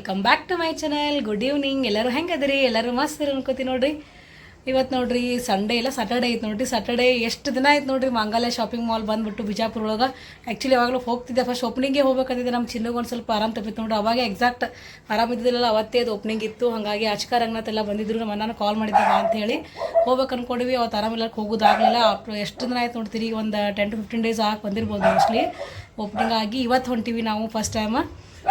Welcome back to my channel good evening ಎಲ್ಲರೂ ಹೆಂಗೆ ಅದರಿ ಎಲ್ಲರೂ ಮಸ್ತ್ ಇರೋ ಅನ್ಕೋತಿ ನೋಡ್ರಿ. ಇವತ್ತು ನೋಡ್ರಿ ಸಂಡೇ ಇಲ್ಲ ಸಾಟರ್ಡೇ ಐತೆ ನೋಡ್ರಿ. ಸಾಟರ್ಡೇ ಎಷ್ಟು ದಿನ ಆಯ್ತು ನೋಡ್ರಿ ಮಂಗಾಲಯ ಶಾಪಿಂಗ್ ಮಾಲ್ ಬಂದ್ಬಿಟ್ಟು ಬಿಜಾಪುರ ಒಳಗೆ. ಆ್ಯಕ್ಚುಲಿ ಯಾವಾಗಲೂ ಹೋಗ್ತಿದ್ದೆ. ಫಸ್ಟ್ ಓಪನಿಂಗೇ ಹೋಗ್ಬೇಕಂತಿದ್ದೆ ನಮ್ಮ ಚಿನ್ನಗೆ ಒಂದು ಸ್ವಲ್ಪ ಆರಾಮ್ ತಪ್ಪಿತ್ತು ನೋಡ್ರಿ. ಅವಾಗ ಎಕ್ಸಾಕ್ಟ್ ಆರಾಮ ಇದ್ದಿದ್ದಿಲ್ಲ ಅವತ್ತೇ ಅದು ಓಪನಿಂಗ್ ಇತ್ತು. ಹಾಗಾಗಿ ಆಚಕ ರಂಗನಾಥೆಲ್ಲ ಬಂದಿದ್ರು. ನಮ್ಮ ಅಣ್ಣನ ಕಾಲ್ ಮಾಡಿದ್ದೆ ಅಂತ ಹೇಳಿ ಹೋಗ್ಬೇಕು ಅಂದ್ಕೊಂಡ್ವಿ ಅವತ್ತು ಆರಾಮಿಲ್ಲ ಹೋಗೋದಾಗಲಿಲ್ಲ. ಎಷ್ಟು ದಿನ ಆಯ್ತು ನೋಡ್ತೀರಿ? ಒಂದು ಟೆನ್ ಟು ಫಿಫ್ಟೀನ್ ಡೇಸ್ ಆಗಿ ಬಂದಿರ್ಬೋದು ಮೋಸ್ಟ್ಲಿ ಓಪನಿಂಗ್ ಆಗಿ ಇವತ್ತು ಹೊಂಟಿವಿ ನಾವು ಫಸ್ಟ್ ಟೈಮ್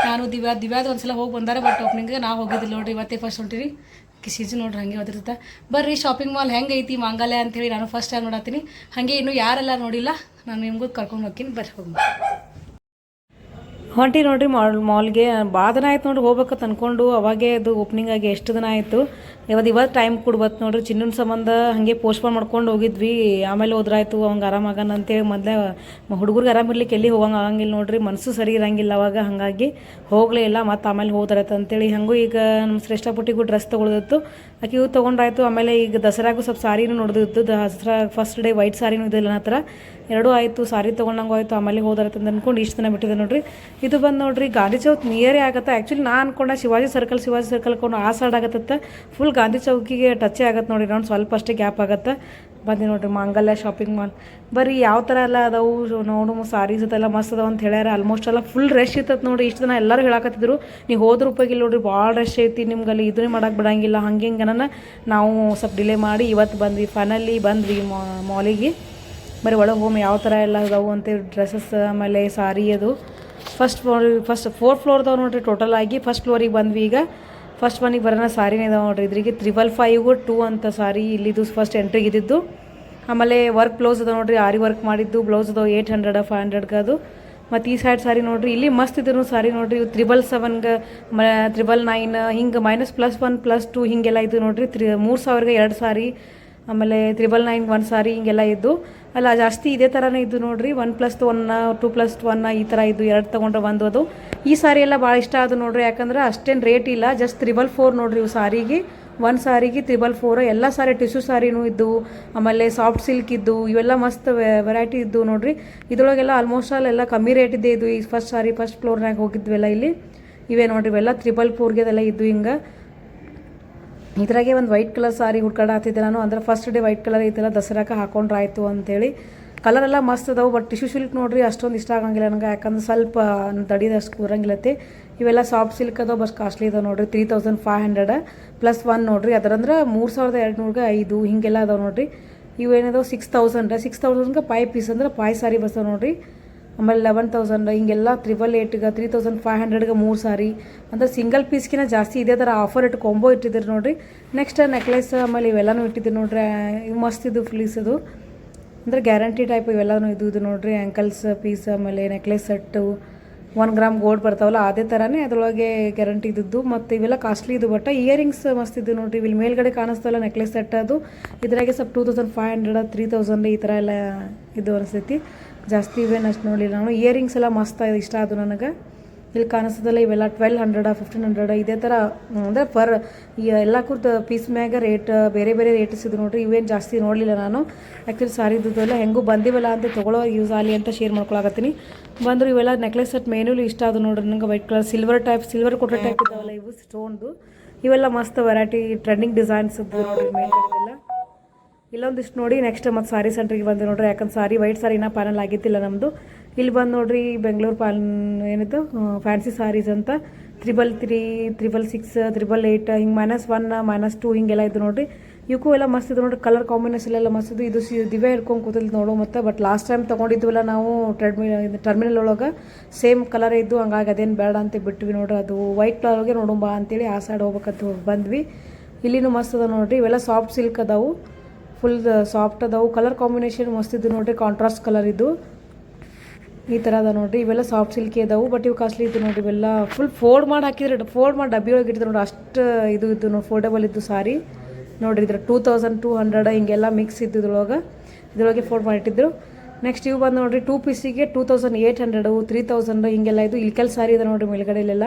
ನಾನು ದಿವ್ಯಾ ದಿವ್ಯಾದ ಒಂದ್ಸಲ ಹೋಗಿ ಬಂದಾರೆ ಬಟ್ ಓಪನಿಂಗ್ ನಾ ಹೋಗಿದ್ದಿಲ್ಲ ನೋಡ್ರಿ, ಇವತ್ತೇ ಫಸ್ಟ್ ಹೊಂಟಿರಿ. ಸೀಸನ್ ನೋಡ್ರಿ ಹಂಗೆ ಓದಿರ್ತ ಬರ್ರಿ ಶಾಪಿಂಗ್ ಮಾಲ್ ಹೆಂಗೆ ಐತಿ ಅಂತ ಅಂತೇಳಿ ನಾನು ಫಸ್ಟ್ ಟೈಮ್ ನೋಡತ್ತೀನಿ. ಹಾಗೆ ಇನ್ನು ಯಾರೆಲ್ಲ ನೋಡಿಲ್ಲ, ನಾನು ನಿಮ್ಗೂ ಕರ್ಕೊಂಡು ಹೋಗ್ತೀನಿ, ಬರ್ರಿ ಹೋಗಿ ಹೊಂಟಿ ನೋಡ್ರಿ ಮಾಲ್ ಮಾಲ್ಗೆ ಭಾಳ ದಿನ ಆಯ್ತು ನೋಡ್ರಿ ಹೋಗ್ಬೇಕಂತ ಅನ್ಕೊಂಡು, ಅವಾಗೇ ಅದು ಓಪನಿಂಗ್ ಆಗಿ ಎಷ್ಟು ದಿನ ಆಯಿತು. ಇವತ್ತು ಇವತ್ತು ಟೈಮ್ ಕೊಡ್ಬತ್ ನೋಡ್ರಿ, ಚಿನ್ನನ ಸಂಬಂಧ ಹಾಗೆ ಪೋಸ್ಟ್ಪೋನ್ ಮಾಡ್ಕೊಂಡು ಹೋಗಿದ್ವಿ. ಆಮೇಲೆ ಹೋದ್ರಾಯ್ತು, ಅವಂಗೆ ಆರಾಮಾಗಣ ಅಂತೇಳಿ ಮೊದಲೇ ಹುಡುಗರಿಗೆ ಆರಾಮಿರ್ಲಿಕ್ಕೆ ಎಲ್ಲಿ ಹೋಗಂಗೆ ಆಗಂಗಿಲ್ಲ ನೋಡ್ರಿ. ಮನಸ್ಸು ಸರಿ ಇರಂಗಿಲ್ಲ ಅವಾಗ, ಹಾಗಾಗಿ ಹೋಗಲೇ ಇಲ್ಲ, ಮತ್ತು ಆಮೇಲೆ ಹೋದ್ರಾಯ್ತು ಅಂತೇಳಿ. ಹಂಗೂ ಈಗ ನಮ್ಮ ಶ್ರೇಷ್ಠ ಪುಟ್ಟಿಗೂ ಡ್ರೆಸ್ ತೊಗೊಳ್ದಿತ್ತು. ಆಕೆ ಇವು ತೊಗೊಂಡ್ರಾಯ್ತು, ಆಮೇಲೆ ಈಗ ದಸರಾಗೂ ಸ್ವಲ್ಪ ಸಾರಿನೂ ನೋಡಿದಿತ್ತು. ದಸರಾ ಫಸ್ಟ್ ಡೇ ವೈಟ್ ಸಾರಿನೂ ಇದಿಲ್ಲ ನನ್ನ ಹತ್ರ. ಎರಡೂ ಆಯಿತು, ಸಾರಿ ತೊಗೊಂಡಂಗೂ ಆಯಿತು ಆಮೇಲೆ ಹೋದ್ರಾಯ್ತು ಅಂತ ಅಂದ್ಕೊಂಡು ಇಷ್ಟು ದಿನ ಬಿಟ್ಟಿದೆ ನೋಡ್ರಿ. ಇದು ಬಂದು ನೋಡ್ರಿ ಗಾಂಧಿ ಚೌತ್ ನಿಯರೇ ಆಗತ್ತೆ. ಆ್ಯಕ್ಚುಲಿ ನಾನು ಅನ್ಕೊಂಡೆ ಶಿವಾಜಿ ಸರ್ಕಲ್ ಶಿವಾಜಿ ಸರ್ಕಲ್ ಕೊಂಡು ಆ ಸೈಡ್ ಆಗತ್ತೆ ಫುಲ್ ಗಾಂಧಿ ಚೌಕಿಗೆ ಟಚ್ಚೇ ಆಗತ್ತೆ ನೋಡಿ ನೋಡಿ ಸ್ವಲ್ಪ ಅಷ್ಟೇ ಗ್ಯಾಪ್ ಆಗತ್ತೆ. ಬಂದು ನೋಡಿರಿ, ಮಾಂಗಲ್ಯ ಶಾಪಿಂಗ್ ಮಾಲ್ ಬರೀ ಯಾವ ಥರ ಎಲ್ಲ ಅದಾವು, ನೋಡು, ಸಾರೀಸ್ ಅದೆಲ್ಲ ಮಸ್ತ್ ಅದಾವ ಅಂತ ಹೇಳ್ಯಾರ. ಆಲ್ಮೋಸ್ಟ್ ಎಲ್ಲ ಫುಲ್ ರಶ್ ಇರ್ತದೆ ನೋಡಿ ಇಷ್ಟು ಜನ ಎಲ್ಲರೂ ಹೇಳಕತ್ತಿದ್ರು. ನೀವು ಹೋದ್ರ ರೂಪಾಯಿಗೆ ನೋಡ್ರಿ ಭಾಳ ರಶ್ ಐತಿ ನಿಮ್ಗೆ ಅಲ್ಲಿ ಇದನ್ನೇ ಮಾಡಕ್ಕೆ ಬಿಡಂಗಿಲ್ಲ. ಹಂಗೆ ನಾವು ಸ್ವಲ್ಪ ಡಿಲೇ ಮಾಡಿ ಇವತ್ತು ಬಂದ್ವಿ. ಫೈನಲಿ ಬಂದ್ವಿ ಮಾಲಿಗೆ ಬರೀ ಒಳಗೆ ಹೋಮ್ ಯಾವ ಥರ ಎಲ್ಲ ಅದಾವು ಅಂತ ಡ್ರೆಸ್ಸಸ್ ಆಮೇಲೆ ಸಾರಿ ಅದು. ಫಸ್ಟ್ ಫ್ಲೋರ್ ಫಸ್ಟ್ ಫೋರ್ತ್ ಫ್ಲೋರ್ದವ್ರು ನೋಡಿರಿ ಟೋಟಲ್ ಆಗಿ ಫಸ್ಟ್ ಫ್ಲೋರಿಗೆ ಬಂದ್ವಿ ಈಗ. ಫಸ್ಟ್ ಮನೆಗೆ ಬರೋಣ ಸಾರಿನೇ ಇದಾವೆ ನೋಡ್ರಿ. ಇದ್ರಿಗೆ ತ್ರಿಬಲ್ ಫೈವ್ ಟೂ ಅಂತ ಸಾರಿ ಇಲ್ಲಿದು ಫಸ್ಟ್ ಎಂಟ್ರಿಗೆ ಇದ್ದಿದ್ದು. ಆಮೇಲೆ ವರ್ಕ್ ಬ್ಲೌಸ್ ಅದ ನೋಡ್ರಿ ಆರಿ ವರ್ಕ್ ಮಾಡಿದ್ದು? ಬ್ಲೌಸ್ ಅದಾವೆ ಏಯ್ಟ್ ಹಂಡ್ರೆಡ್ ಫೈವ್ ಹಂಡ್ರೆಡ್ಗೆ ಅದು. ಮತ್ತು ಈ ಸೈಡ್ ಸಾರಿ ನೋಡ್ರಿ, ಇಲ್ಲಿ ಮಸ್ತ್ ಇದ್ರು ಸಾರಿ ನೋಡ್ರಿ. ಇವು ತ್ರಿಬಲ್ ಸೆವೆನ್ಗೆ ಮ, ತ್ರಿಬಲ್ ನೈನ್ ಹಿಂಗೆ minus plus one plus two ಹಿಂಗೆಲ್ಲ ಇದ್ದು ನೋಡ್ರಿ. ತ್ರಿ, ಮೂರು ಸಾವಿರಗೆ ಎರಡು ಸಾರಿ, ಆಮೇಲೆ ತ್ರಿಬಲ್ ನೈನ್ಗೆ ಒಂದು ಸಾರಿ ಹಿಂಗೆಲ್ಲ ಇದ್ದು. ಅಲ್ಲ, ಜಾಸ್ತಿ ಇದೇ ಥರನೇ ಇದ್ದು ನೋಡಿರಿ. ಒನ್ ಪ್ಲಸ್ ಒನ್ನ ಟೂ ಪ್ಲಸ್ ಒನ್ನ ಈ ಥರ ಇದ್ದು ಎರಡು ತೊಗೊಂಡ್ರೆ ಒಂದು ಅದು. ಈ ಸಾರಿ ಎಲ್ಲ ಭಾಳ ಇಷ್ಟ ಆದ ನೋಡ್ರಿ. ಯಾಕಂದ್ರೆ ಅಷ್ಟೇನು ರೇಟ್ ಇಲ್ಲ. ಜಸ್ಟ್ ತ್ರಿಬಲ್ ಫೋರ್ ನೋಡ್ರಿ ಇವು ಸಾರಿಗೆ. ಒನ್ ಸಾರಿಗೆ ತ್ರಿಬಲ್ ಫೋರ್ ಎಲ್ಲ ಸಾರಿ ಟಿಶ್ಯೂ ಸಾರಿನೂ ಇದ್ದು, ಆಮೇಲೆ ಸಾಫ್ಟ್ ಸಿಲ್ಕ್ ಇದ್ದು, ಇವೆಲ್ಲ ಮಸ್ತ್ ವೆರೈಟಿ ಇದ್ದು ನೋಡಿರಿ. ಇದ್ರೊಳಗೆಲ್ಲ ಆಲ್ಮೋಸ್ಟ್ ಆಲ್ ಎಲ್ಲ ಕಮ್ಮಿ ರೇಟ್ ಇದ್ದೇ ಇದು ಈ ಫಸ್ಟ್ ಸಾರಿ ಫಸ್ಟ್ ಫ್ಲೋರ್ನಾಗ ಹೋಗಿದ್ವೆಲ್ಲ ಇಲ್ಲಿ. ಇವೇ ನೋಡಿರಿ ಇವೆಲ್ಲ ತ್ರಿಬಲ್ ಫೋರ್ಗೆದೆಲ್ಲ ಇದ್ದು ಹಿಂಗೆ. ಇದ್ರಾಗೆ ಒಂದು ವೈಟ್ ಕಲರ್ ಸಾರಿ ಹುಡ್ಕಾಡ ಹತ್ತಿದ್ದೆ ನಾನು. ಅಂದ್ರೆ ಫಸ್ಟ್ ಡೇ ವೈಟ್ ಕಲರ್ ಐತಲ್ಲ ದಸರಾಕ ಹಾಕೊಂಡ್ರೆ ಆಯಿತು ಅಂತೇಳಿ. ಕಲರ್ ಎಲ್ಲ ಮಸ್ತ್ ಅದಾವೆ ಬಟ್ ಟಿಶ್ಯೂ ಸಿಲ್ಕ್ ನೋಡ್ರಿ ಅಷ್ಟೊಂದು ಇಷ್ಟ ಆಗಂಗಿಲ್ಲ ನನಗೆ ಯಾಕಂದ್ರೆ ಸ್ವಲ್ಪ ತಡಿದ ಅಷ್ಟು ಕೂರಂಗಿಲ್ಲತ್ತೆ. ಇವೆಲ್ಲ ಸಾಫ್ಟ್ ಸಿಲ್ಕ್ ಅದಾವೆ ಬಸ್ ಕಾಸ್ಟ್ಲಿ ಇದಾವೆ ನೋಡ್ರಿ. Three thousand five hundred plus one ನೋಡ್ರಿ. ಅದರಂದ್ರೆ ಮೂರು ಸಾವಿರದ ಎರಡು ನೂರಿಗೆ ಐದು ಹಿಂಗೆಲ್ಲ ಅದಾವೆ ನೋಡ್ರಿ. ಇವೇನದಾವೆ ಸಿಕ್ಸ್ ತೌಸಂಡ್ ಸಿಕ್ಸ್ ತೌಸಂಡ್ಗೆ ಪೈ ಪೀಸ್ ಅಂದ್ರೆ ಪಾಯ್ ಸಾರಿ ಬಸ್ತಾವೆ ನೋಡ್ರಿ. ಆಮೇಲೆ ಲೆವೆನ್ ತೌಸಂಡ್ ಹಿಂಗೆಲ್ಲ ತ್ರಿಬಲ್ ಏಟ್ಗೆ ತ್ರೀ ತೌಸಂಡ್ ಫೈವ್ ಹಂಡ್ರೆಡ್ಗೆ ಮೂರು ಸಾರಿ. ಅಂದರೆ ಸಿಂಗಲ್ ಪೀಸ್ಗಿನ ಜಾಸ್ತಿ ಇದೇ ಥರ ಆಫರ್ ಇಟ್ಟು ಕೊಂಬೋ ಇಟ್ಟಿದ್ದೀರಿ ನೋಡಿರಿ. ನೆಕ್ಸ್ಟ್ ನೆಕ್ಲೆಸ್ ಆಮೇಲೆ ಇವೆಲ್ಲನೂ ಇಟ್ಟಿದ್ದೀರಿ ನೋಡ್ರಿ. ಇವು ಮಸ್ತ್ ಇದು ಫ್ಲೀಸ್ ಅದು. ಅಂದರೆ ಗ್ಯಾರಂಟಿ ಟೈಪ್ ಇವೆಲ್ಲನೂ ಇದು ಇದು ನೋಡಿರಿ. ಆ್ಯಂಕಲ್ಸ್ ಪೀಸ್ ಆಮೇಲೆ necklace set one gram gold ಬರ್ತಾವಲ್ಲ, ಅದೇ ಥರನೇ ಅದರೊಳಗೆ ಗ್ಯಾರಂಟಿ ಇದ್ದದ್ದು. ಮತ್ತು ಇವೆಲ್ಲ ಕಾಸ್ಟ್ಲಿ ಇದು ಬಟ್ ಇಯರಿಂಗ್ಸ್ ಮಸ್ತ್ ಇದು ನೋಡಿರಿ. ಇಲ್ಲಿ ಮೇಲ್ಗಡೆ ಕಾಣಿಸ್ತಲ್ಲ ನೆಕ್ಲೆಸ್ ಸೆಟ್ ಅದು. ಇದ್ರಾಗೆ ಸ್ವಲ್ಪ two thousand five hundred three thousand ಈ ಥರ ಎಲ್ಲ ಇದು ಅನಿಸ್ತೈತಿ ಜಾಸ್ತಿ ಇವೇನು ಅಷ್ಟು ನೋಡಲಿಲ್ಲ ನಾನು. ಇಯರಿಂಗ್ಸ್ ಎಲ್ಲ ಮಸ್ತ್ ಇಷ್ಟ ಅದು ನನಗೆ. ಇಲ್ಲಿ ಕಾಣಿಸ್ತದಲ್ಲ ಇವೆಲ್ಲ ಟ್ವೆಲ್ ಹಂಡ್ರೆಡ ಫಿಫ್ಟೀನ್ ಹಂಡ್ರೆಡ ಇದೇ ಥರ ಅಂದರೆ ಪರ್ ಎಲ್ಲ ಕುರ್ತ ಪೀಸ್ ಮ್ಯಾಗ ರೇಟ್ ಬೇರೆ ಬೇರೆ ರೇಟ್ಸ್ ಇದು ನೋಡ್ರಿ. ಇವೇನು ಜಾಸ್ತಿ ನೋಡಲಿಲ್ಲ ನಾನು. ಆ್ಯಕ್ಚುಲಿ ಸಾರಿ ಎಲ್ಲ ಹೆಂಗೂ ಬಂದಿವಲ್ಲ ಅಂತ ತೊಗೊಳ್ಳೋ ಯೂಸ್ ಆಗಲಿ ಅಂತ ಶೇರ್ ಮಾಡ್ಕೊಳಕತ್ತೀನಿ. ಬಂದರು ಇವೆಲ್ಲ ನೆಕ್ಲೆಸ್ ಸೆಟ್ ಮೇನೂಲಿ ಇಷ್ಟ ಅದು ನೋಡ್ರಿ ನಂಗೆ white colour silver type silver ಕೊಟ್ಟೋ type ಇದ್ದಾವಲ್ಲ ಇವು ಸ್ಟೋನ್ದು ಇವೆಲ್ಲ ಮಸ್ತ್ ವೆರೈಟಿ ಟ್ರೆಂಡಿಂಗ್ ಡಿಸೈನ್ಸ್ ನೋಡ್ರಿ ಮೇಲ್ಗಡೆಲ್ಲ ಇಲ್ಲೊಂದಿಷ್ಟು ನೋಡಿ ನೆಕ್ಸ್ಟ್ ಮತ್ತು ಸಾರಿ ಸೆಂಟ್ರಿಗೆ ಬಂದು ನೋಡ್ರಿ. ಯಾಕಂದ್ರೆ ಸಾರಿ ವೈಟ್ ಸಾರಿನ ಪ್ಯಾನಲ್ ಆಗಿತ್ತಿಲ್ಲ ನಮ್ಮದು ಇಲ್ಲಿ ಬಂದು ನೋಡ್ರಿ ಬೆಂಗಳೂರು ಪಾಲ್ ಏನಿದು ಫ್ಯಾನ್ಸಿ ಸಾರೀಸ್ ಅಂತ. Triple three triple six triple eight ಹಿಂಗೆ ಮೈನಸ್ ಒನ್ ಮೈನಸ್ ಟು ಹಿಂಗೆಲ್ಲ ಇದ್ದು ನೋಡ್ರಿ. ಇವಕ್ಕೂ ಎಲ್ಲ ಮಸ್ತ್ ಇದು ನೋಡ್ರಿ. ಕಲರ್ ಕಾಂಬಿನೇಷನ್ ಎಲ್ಲ ಮಸ್ತ್ ಇದು ಇದು ಸಿ ದಿವ್ಯ ಹಿಡ್ಕೊಂಡು ಕೂತಲ್ಲಿ ನೋಡು ಮತ್ತು. ಬಟ್ ಲಾಸ್ಟ್ ಟೈಮ್ ತೊಗೊಂಡಿದ್ವಲ್ಲ ನಾವು ಟ್ರೆಡ್ಮಿ ಟರ್ಮಿನಲ್ ಒಳಗೆ ಸೇಮ್ ಕಲರ್ ಇದ್ದು, ಹಂಗಾಗಿ ಅದೇನು ಬೇಡ ಅಂತ ಬಿಟ್ವಿ ನೋಡ್ರಿ. ಅದು ವೈಟ್ ಕಲರ್ಗೆ ನೋಡೋಣ ಬಾ ಅಂತೇಳಿ ಆ ಸೈಡ್ ಹೋಗ್ಬೇಕಂತ ಬಂದ್ವಿ. ಇಲ್ಲಿನೂ ಮಸ್ತ್ ಅದ ನೋಡ್ರಿ. ಇವೆಲ್ಲ ಸಾಫ್ಟ್ ಸಿಲ್ಕ್ ಅದಾವು. ಫುಲ್ ಸಾಫ್ಟ್ ಅದಾವು. ಕಲರ್ ಕಾಂಬಿನೇಷನ್ ಮಸ್ತ್ ಇದ್ದು ನೋಡ್ರಿ ಕಾಂಟ್ರಾಸ್ಟ್ ಕಲರ್ ಇದು ಈ ಥರ ಅದ ನೋಡ್ರಿ. ಇವೆಲ್ಲ ಸಾಫ್ಟ್ ಸಿಲ್ಕಿ ಅದಾವು ಬಟ್ ಇವು ಕಾಸ್ಟ್ಲಿ ಇದ್ದು ನೋಡ್ರಿ. ಇವೆಲ್ಲ ಫುಲ್ ಫೋಲ್ಡ್ ಮಾಡಿ ಹಾಕಿದ್ರೆ ಫೋಲ್ಡ್ ಮಾಡಿ ಡಬ್ಬಿ ಒಳಗೆ ಇಟ್ಟಿದ್ರು ನೋಡಿ ಅಷ್ಟು ಇದು ಇದ್ದು ನೋಡಿ ಫೋಲ್ಡಬಲ್ ಇದ್ದು ಸಾರಿ. ನೋಡ್ರಿ ಇದ್ರ ಟೂ ತೌಸಂಡ್ ಟೂ ಹಂಡ್ರೆಡ್ ಹಿಂಗೆಲ್ಲ ಮಿಕ್ಸ್ ಇದ್ದು ಇದ್ರೊಳಗೆ. ಇದ್ರೊಳಗೆ ಫೋಲ್ಡ್ ಮಾಡಿಟ್ಟಿದ್ರು ನೆಕ್ಸ್ಟ್ ಇವು ಬಂದು ನೋಡ್ರಿ two ಪೀಸಿಗೆ two thousand eight hundred three thousand ಹಿಂಗೆಲ್ಲ ಇದು ಇಲ್ಕಲ್ ಸಾರಿ ಇದೆ ನೋಡ್ರಿ ಮೇಲ್ಗಡೆಲೆಲ್ಲ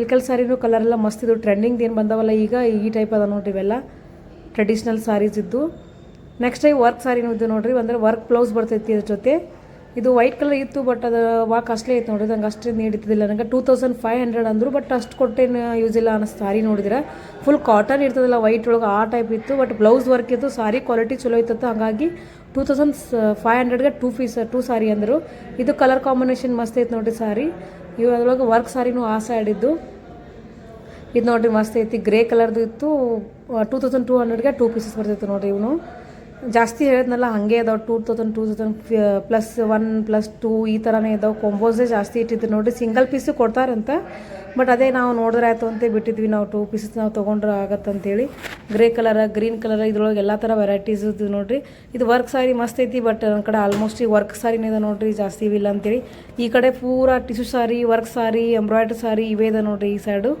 ಇಲ್ಕಲ್ ಸಾರಿನೂ ಕಲರ್ ಎಲ್ಲ ಮಸ್ತ್ ಇದು ಟ್ರೆಂಡಿಂಗ್ ಏನು ಬಂದವಲ್ಲ ಈಗ ಈ ಟೈಪ್ ಅದ ನೋಡ್ರಿ ಇವೆಲ್ಲ. ಟ್ರೆಡಿಷ್ನಲ್ ಸ್ಯಾರೀಸ್ ಇದ್ದು ನೆಕ್ಸ್ಟ್ ಈ ವರ್ಕ್ ಸ್ಯಾರಿನೂ ಇದ್ದು ನೋಡಿರಿ ಅಂದರೆ ವರ್ಕ್ ಬ್ಲೌಸ್ ಬರ್ತೈತಿ ಅದ್ರ ಜೊತೆ. ಇದು ವೈಟ್ ಕಲರ್ ಇತ್ತು ಬಟ್ ಅದು ವಾಕ್ ಅಷ್ಟೇ ಐತೆ ನೋಡಿರಿ, ನಂಗೆ ಅಷ್ಟೇ ನೀಡಿದ್ದಿಲ್ಲ ನನಗೆ ಟೂ ತೌಸಂಡ್ ಫೈವ್ ಹಂಡ್ರೆಡ್ ಅಂದರು ಬಟ್ ಅಷ್ಟು ಕೊಟ್ಟೇನು ಯೂಸ್ ಇಲ್ಲ ಅನ್ನೋ ಸಾರಿ ನೋಡಿದ್ರೆ. ಫುಲ್ ಕಾಟನ್ ಇರ್ತದಲ್ಲ ವೈಟ್ ಒಳಗೆ ಆ ಟೈಪ್ ಇತ್ತು ಬಟ್ ಬ್ಲೌಸ್ ವರ್ಕ್ ಇತ್ತು ಸಾರಿ ಕ್ವಾಲಿಟಿ ಚಲೋ ಇತ್ತು ಹಾಗಾಗಿ ಟೂ ತೌಸಂಡ್ ಫೈವ್ ಹಂಡ್ರೆಡ್ಗೆ ಟೂ ಪೀಸ್ ಟೂ ಸಾರಿ ಅಂದರು. ಇದು ಕಲರ್ ಕಾಂಬಿನೇಷನ್ ಮಸ್ತ್ ಐತೆ ನೋಡಿರಿ ಸಾರಿ ಇವು ಅದ್ರೊಳಗೆ ವರ್ಕ್ ಸಾರಿನೂ ಆ ಸೈಡ್ ಇದ್ದು. ಇದು ನೋಡಿರಿ ಮಸ್ತ್ ಐತಿ ಗ್ರೇ ಕಲರ್ದು ಇತ್ತು ಟೂ ತೌಸಂಡ್ ಟೂ ಹಂಡ್ರೆಡ್ಗೆ ಟೂ ಪೀಸಸ್ ಬರ್ತಿತ್ತು ನೋಡಿರಿ ಇವನು. ಜಾಸ್ತಿ ಹೇಳಿದ್ನಲ್ಲ, ಹಾಗೆ ಇದಾವೆ two thousand two thousand plus one plus two ಈ ಥರನೇ ಇದಾವೆ. ಕೊಂಬೋಸೇ ಜಾಸ್ತಿ ಇಟ್ಟಿದ್ದು ನೋಡಿರಿ. ಸಿಂಗಲ್ ಪೀಸು ಕೊಡ್ತಾರಂತ ಬಟ್ ಅದೇ ನಾವು ನೋಡಿದ್ರೆ ಆಯಿತು ಅಂತ ಬಿಟ್ಟಿದ್ವಿ ನಾವು. ಟೂ ಪೀಸಸ್ ನಾವು ತೊಗೊಂಡ್ರೆ ಆಗತ್ತಂತೇಳಿ ಗ್ರೇ ಕಲರ್ ಗ್ರೀನ್ ಕಲರ್ ಇದ್ರೊಳಗೆ ಎಲ್ಲ ಥರ ವೆರೈಟೀಸ್ ಇದು ನೋಡಿರಿ. ಇದು ವರ್ಕ್ ಸಾರಿ ಮಸ್ತ್ ಐತಿ ಬಟ್ ನನ್ನ ಕಡೆ ಆಲ್ಮೋಸ್ಟ್ ಈ ವರ್ಕ್ ಸಾರಿನೇ ಇದೆ ನೋಡಿರಿ, ಜಾಸ್ತಿ ಇವಿಲ್ಲ ಅಂತೇಳಿ. ಈ ಕಡೆ ಪೂರಾ tissue sari work sari embroidery sari ಇವೇ ಇದೆ ನೋಡಿರಿ ಈ ಸೈಡು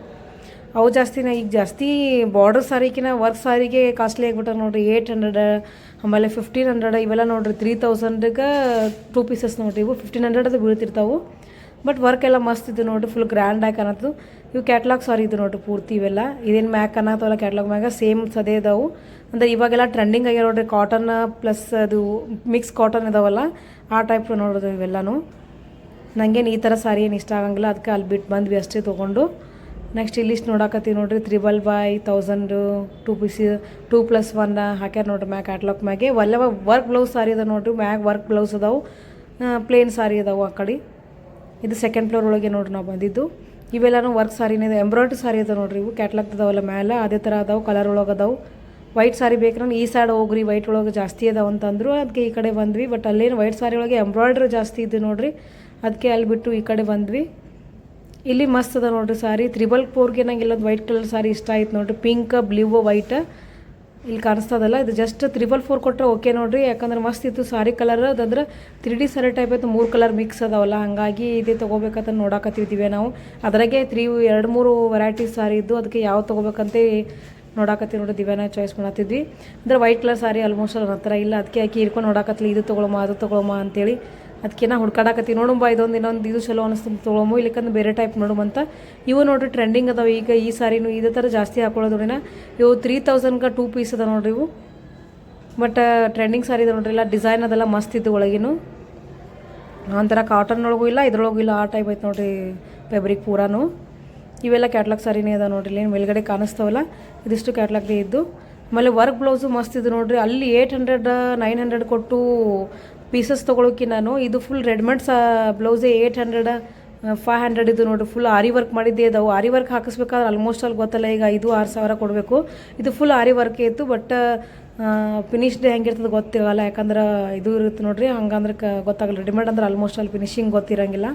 ಅವು ಜಾಸ್ತಿನ, ಈಗ ಜಾಸ್ತಿ ಬಾರ್ಡರ್ ಸಾರಿಕಿನ ವರ್ಕ್ ಸಾರಿಗೆ ಕಾಸ್ಟ್ಲಿ ಆಗಿಬಿಟ್ಟಾರೆ ನೋಡ್ರಿ. ಏಯ್ಟ್ ಹಂಡ್ರೆಡ್ ಆಮೇಲೆ ಫಿಫ್ಟೀನ್ ಹಂಡ್ರೆಡ್ ಇವೆಲ್ಲ ನೋಡ್ರಿ. ತ್ರೀ ತೌಸಂಡ್ಗೆ ಟೂ ಪೀಸಸ್ ನೋಡ್ರಿ. ಇವು ಫಿಫ್ಟೀನ್ ಹಂಡ್ರೆಡ್ ಅದು ಬೀಳ್ತಿರ್ತಾವೆ. ಬಟ್ ವರ್ಕ್ ಎಲ್ಲ ಮಸ್ತ್ ಇದ್ದು ನೋಡ್ರಿ. ಫುಲ್ ಗ್ರ್ಯಾಂಡ್ ಆಗಿ ಅನ್ನತ್ತು ಇವು ಕ್ಯಾಟ್ಲಾಗ್ ಸಾರಿ ಇದು ನೋಡ್ರಿ ಪೂರ್ತಿ ಇವೆಲ್ಲ. ಇದೇನು ಮ್ಯಾಕ್ ಅನ್ನತ್ತವಲ್ಲ ಕ್ಯಾಟ್ಲಾಗ್ ಮ್ಯಾಗ ಸೇಮ್ ಸದೇ ಇದಾವೆ. ಅಂದರೆ ಇವಾಗೆಲ್ಲ ಟ್ರೆಂಡಿಂಗ್ ಆಗ್ಯಾವ ನೋಡ್ರಿ. ಕಾಟನ್ ಪ್ಲಸ್ ಅದು ಮಿಕ್ಸ್ ಕಾಟನ್ ಇದಾವಲ್ಲ, ಆ ಟೈಪ್ ನೋಡೋದು ಇವೆಲ್ಲನೂ. ನನಗೇನು ಈ ಥರ ಸಾರಿ ಏನು ಇಷ್ಟ ಆಗಂಗಿಲ್ಲ. ಅದಕ್ಕೆ ಅಲ್ಲಿ ಬಿಟ್ಟು ಬಂದ್ವಿ ಅಷ್ಟೇ ತೊಗೊಂಡು. ನೆಕ್ಸ್ಟ್ ಲಿಸ್ಟ್ ನೋಡಾಕತ್ತೀವಿ ನೋಡ್ರಿ. Triple by thousand two piece two plus one ಹಾಕ್ಯಾರ ನೋಡ್ರಿ ಮ್ಯಾಗ ಕ್ಯಾಟ್ಲಾಗ್ ಮ್ಯಾಗೆ. ಒಲ್ಲವ ವರ್ಕ್ ಬ್ಲೌಸ್ ಸಾರಿ ಅದ ನೋಡ್ರಿ. ಮ್ಯಾಗ ವರ್ಕ್ ಬ್ಲೌಸ್ ಅದಾವು. ಪ್ಲೇನ್ ಸಾರಿ ಅದಾವು ಆ ಕಡೆ. ಇದು ಸೆಕೆಂಡ್ ಫ್ಲೋರ್ ಒಳಗೆ ನೋಡ್ರಿ ನಾವು ಬಂದಿದ್ದು. ಇವೆಲ್ಲನೂ ವರ್ಕ್ ಸಾರಿನೇ ಇದೆ. ಎಂಬ್ರಾಯ್ಡ್ರಿ ಸಾರಿ ಅದ ನೋಡ್ರಿ ಇವು. ಕ್ಯಾಟ್ಲಾಕ್ ಅದಾವಲ್ಲ ಮ್ಯಾಲೆ. ಅದೇ ಥರ ಅದಾವು. ಕಲರ್ ಒಳಗೆ ಅದಾವು. ವೈಟ್ ಸಾರಿ ಬೇಕಂದ್ರೆ ಈ ಸೈಡ್ ಹೋಗ್ರಿ. ವೈಟ್ ಒಳಗೆ ಜಾಸ್ತಿ ಅದಾವ ಅಂತಂದ್ರು. ಅದಕ್ಕೆ ಈ ಕಡೆ ಬಂದ್ವಿ. ಬಟ್ ಅಲ್ಲೇನು ವೈಟ್ ಸಾರಿ ಒಳಗೆ ಎಂಬ್ರಾಯ್ಡ್ರಿ ಜಾಸ್ತಿ ಇದ್ದು ನೋಡ್ರಿ. ಅದಕ್ಕೆ ಅಲ್ಲಿ ಬಿಟ್ಟು ಈ ಕಡೆ ಬಂದ್ವಿ. ಇಲ್ಲಿ ಮಸ್ತ್ ಅದ ನೋಡ್ರಿ ಸಾರಿ. ತ್ರಿಬಲ್ ಫೋರ್ಗೆ ನಂಗೆ ಇಲ್ಲೊಂದು ವೈಟ್ ಕಲರ್ ಸಾರಿ ಇಷ್ಟ ಆಯ್ತು ನೋಡ್ರಿ. ಪಿಂಕ್ ಬ್ಲೂ ವೈಟ್ ಇಲ್ಲಿ ಕಾಣಿಸ್ತದಲ್ಲ, ಇದು ಜಸ್ಟ್ ತ್ರಿಬಲ್ ಫೋರ್ ಕೊಟ್ಟರೆ ಓಕೆ ನೋಡ್ರಿ. ಯಾಕಂದ್ರೆ ಮಸ್ತ್ ಇತ್ತು ಸಾರಿ ಕಲರ್ ಅದಂದ್ರೆ ತ್ರೀ ಡಿ ಸಾರಿ ಟೈಪ್ ಇತ್ತು, ಮೂರು ಕಲರ್ ಮಿಕ್ಸ್ ಅದಾವಲ್ಲ. ಹಂಗಾಗಿ ಇದೇ ತೊಗೋಬೇಕಂತ ನೋಡಾಕತ್ತಿದ್ದೀವಿ ನಾವು. ಅದರಾಗೆ ತ್ರೀ ಎರಡು, ಮೂರು ವೆರೈಟಿ ಸಾರಿ ಇದ್ದು, ಅದಕ್ಕೆ ಯಾವ ತೊಗೋಬೇಕಂತ ನೋಡಾಕತ್ತಿ ನೋಡಿ ದಿವ್ಯಾನ ಚಾಯ್ಸ್ ಮಾಡತ್ತಿದ್ವಿ ಅಂದ್ರೆ ವೈಟ್ ಕಲರ್ ಸಾರಿ ಆಲ್ಮೋಸ್ಟ್ ನನ್ನ ಹತ್ರ ಇಲ್ಲ. ಅದಕ್ಕೆ ಆಕಿ ಇರ್ಕೊಂಡು ನೋಡಾಕತ್ಲಿ, ಇದು ತೊಗೊಳಮ್ಮ, ಅದು ತೊಗೊಳಮ್ಮ ಅಂತೇಳಿ ಅದಕ್ಕೆ ನಾ ಹುಡ್ಕಾಡಕತ್ತಿ ನೋಡುಂಬ ಇದೊಂದು ಇನ್ನೊಂದು ಇದು ಚಲೋ ಅನಿಸ್ತು ತೊಗೊಳಮು ಇಲ್ಲಕ್ಕಂದ್ರೆ ಬೇರೆ ಟೈಪ್ ನೋಡುಮಂತ ಇವು ನೋಡ್ರಿ ಟ್ರೆಂಡಿಂಗ್ ಅದಾವೆ. ಈಗ ಈ ಸಾರಿನೂ ಇದೇ ಥರ ಜಾಸ್ತಿ ಹಾಕೊಳ್ಳೋದು ನೋಡಿನ. ಇವು ತ್ರೀ ತೌಸಂಡ್ಗೆ ಟೂ ಪೀಸ್ ಅದ ನೋಡ್ರಿ ಇವು. ಬಟ್ ಟ್ರೆಂಡಿಂಗ್ ಸಾರಿ ಇದೆ ನೋಡ್ರಿ. ಇಲ್ಲ ಡಿಸೈನ್ ಅದೆಲ್ಲ ಮಸ್ತ್ ಇತ್ತು ಒಳಗಿನ. ಒಂಥರ ಕಾಟನ್ ಒಳಗೂ ಇಲ್ಲ, ಇದ್ರೊಳಗೂ ಇಲ್ಲ, ಆ ಟೈಪ್ ಐತೆ ನೋಡ್ರಿ ಫೆಬ್ರಿಕ್ ಪೂರಾನು. ಇವೆಲ್ಲ ಕ್ಯಾಟ್ಲಾಗ್ ಸಾರಿನೇ ಅದ ನೋಡ್ರಿ. ಇಲ್ಲಿ ಮೇಲ್ಗಡೆ ಕಾಣಿಸ್ತಾವಲ್ಲ, ಇದಿಷ್ಟು ಕ್ಯಾಟ್ಲಾಗ್ದೇ ಇದ್ದು. ಆಮೇಲೆ ವರ್ಕ್ ಬ್ಲೌಸು ಮಸ್ತ್ ಇದು ನೋಡ್ರಿ. ಅಲ್ಲಿ ಏಯ್ಟ್ ಹಂಡ್ರೆಡ್ ನೈನ್ ಹಂಡ್ರೆಡ್ ಕೊಟ್ಟು ಪೀಸಸ್ ತೊಗೊಳೋಕೆ ನಾನು. ಇದು ಫುಲ್ ರೆಡಿಮೇಡ್ ಬ್ಲೌಸೇ ಏಯ್ಟ್ ಹಂಡ್ರೆಡ್ ಫೈವ್ ಹಂಡ್ರೆಡ್ ಇದು ನೋಡಿರಿ ಫುಲ್ ಆರಿ ವರ್ಕ್ ಮಾಡಿದ್ದೇ ಇದಾವೆ ಆರಿ ವರ್ಕ್ ಹಾಕಿಸ್ಬೇಕಾದ್ರೆ ಆಲ್ಮೋಸ್ಟ್ ಅಲ್ಲಿ ಗೊತ್ತಲ್ಲ, ಈಗ ಐದು, ಆರು ಸಾವಿರ ಕೊಡಬೇಕು. ಇದು ಫುಲ್ ಆರಿ ವರ್ಕ್ ಇತ್ತು ಬಟ್ ಫಿನಿಶ್ಡ್ ಹೆಂಗಿರ್ತದೆ ಗೊತ್ತಿರಲ್ಲ. ಯಾಕಂದ್ರೆ ಇದು ಇರುತ್ತೆ ನೋಡಿರಿ, ಹಂಗಂದ್ರೆ ಕ, ಗೊತ್ತಾಗಲ್ಲ. ರೆಡಿಮೇಡ್ ಅಂದ್ರೆ ಆಲ್ಮೋಸ್ಟ್ ಅಲ್ಲಿ ಫಿನಿಶಿಂಗ್ ಗೊತ್ತಿರಂಗಿಲ್ಲ.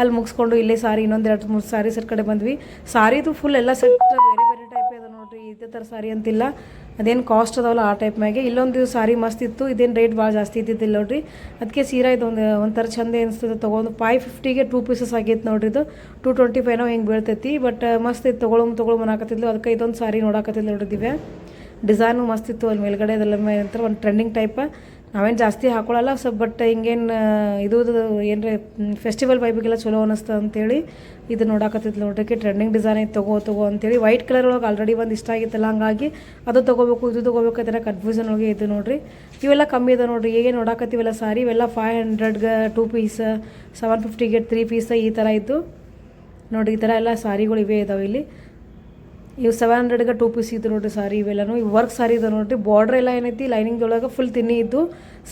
ಅಲ್ಲಿ ಮುಗಿಸ್ಕೊಂಡು ಇಲ್ಲೇ ಸಾರಿ ಇನ್ನೊಂದು ಎರಡು, ಮೂರು ಸಾರಿ ಸರ್ ಕಡೆ ಬಂದ್ವಿ. ಸಾರಿದು ಫುಲ್ ಎಲ್ಲ ಸೆಟ್ ಬೇರೆ ಬೇರೆ ಟೈಪ್ ಇದೆ ನೋಡಿರಿ. ಇದೇ ಥರ ಸಾರಿ ಅಂತಿಲ್ಲ. ಅದೇನು ಕಾಸ್ಟ್ ಅದಾವಲ್ಲ ಆ ಟೈಪ್ ಮ್ಯಾಗೆ. ಇಲ್ಲೊಂದು ಸಾರಿ ಮಸ್ತ್ ಇತ್ತು, ಇದೇನು ರೇಟ್ ಭಾಳ ಜಾಸ್ತಿ ಇದ್ದಿದ್ದಿಲ್ಲ ನೋಡ್ರಿ. ಅದಕ್ಕೆ ಸೀರಾ ಇದೊಂದು ಒಂಥರ ಚಂದ ಅನಿಸ್ತದೆ ತೊಗೊಂಡು ಫೈವ್ ಫಿಫ್ಟಿಗೆ ಟೂ ಪೀಸಸ್ ಆಗೈತೆ ನೋಡ್ರಿ ಇದು. ಟೂ ಟ್ವೆಂಟಿ ಫೈವ್ನೋ ಹಿಂಗೆ ಬೀಳ್ತೈತಿ. ಬಟ್ ಮಸ್ತ್ ಇತ್ತು. ತೊಗೊಳಮ್ ತೊಗೊಳಮ್ ಅನ್ನಕತ್ತಿದ್ಲು. ಅದಕ್ಕೆ ಇದೊಂದು ಸಾರಿ ನೋಡಕತ್ತಿದ್ಲು ನೋಡಿದ್ದೀವಿ ಡಿಸೈನು ಮಸ್ತ್ ಇತ್ತು. ಅಲ್ಲಿ ಮೇಲ್ಗಡೆ ಅದೆಲ್ಲ ಒಂದು ಟ್ರೆಂಡಿಂಗ್ ಟೈಪ್ ನಾವೇನು ಜಾಸ್ತಿ ಹಾಕೊಳ್ಳಲ್ಲ ಸೊ ಬಟ್ ಹಿಂಗೇನು ಇದು ಏನರ ಫೆಸ್ಟಿವಲ್ ವೈಬಿಗೆಲ್ಲ ಚಲೋ ಅನ್ನಿಸ್ತು ಅಂತೇಳಿ ಇದು ನೋಡಾಕತ್ತಿತ್ತು ನೋಡ್ರಿಕೆ ಟ್ರೆಂಡಿಂಗ್ ಡಿಸೈನ್ ಐತೆ, ತಗೋ ತಗೋ ಅಂತೇಳಿ ವೈಟ್ ಕಲರ್ ಒಳಗೆ ಆಲ್ರೆಡಿ ಒಂದು ಇಷ್ಟ ಆಗಿತ್ತಲ್ಲ, ಹಂಗಾಗಿ ಅದು ತೊಗೋಬೇಕು, ಇದು ತೊಗೋಬೇಕು ಅದರ ಕನ್ಫ್ಯೂಷನ್ ಹೋಗಿ ಇದು ನೋಡ್ರಿ. ಇವೆಲ್ಲ ಕಮ್ಮಿ ಇದೆ ನೋಡ್ರಿ, ಹೇಗೆ ನೋಡಕತ್ತೀವಲ್ಲ ಸಾರಿ ಇವೆಲ್ಲ ಫೈವ್ ಹಂಡ್ರೆಡ್ಗೆ ಟೂ ಪೀಸ್ ಸೆವೆನ್ ಫಿಫ್ಟಿಗೆ ತ್ರೀ ಪೀಸ್ ಈ ಥರ ಇದ್ದು. ನೋಡಿ ಈ ಥರ ಎಲ್ಲ ಸಾರಿಗಳು ಇವೆ ಇದಾವೆ ಇಲ್ಲಿ. ಇವು ಸೆವೆನ್ ಹಂಡ್ರೆಡ್ಗೆ ಟೂ ಪೀಸ್ ಇತ್ತು ನೋಡಿರಿ ಸಾರಿ ಇವೆಲ್ಲನೂ. ಇವು ವರ್ಕ್ ಸಾರಿ ಇದೆ ನೋಡಿರಿ. ಬಾರ್ಡ್ರ್ ಎಲ್ಲ ಏನೈತಿ ಲೈನಿಂಗ್ ಒಳಗೆ ಫುಲ್ ತಿನ್ನಿ ಇದ್ದು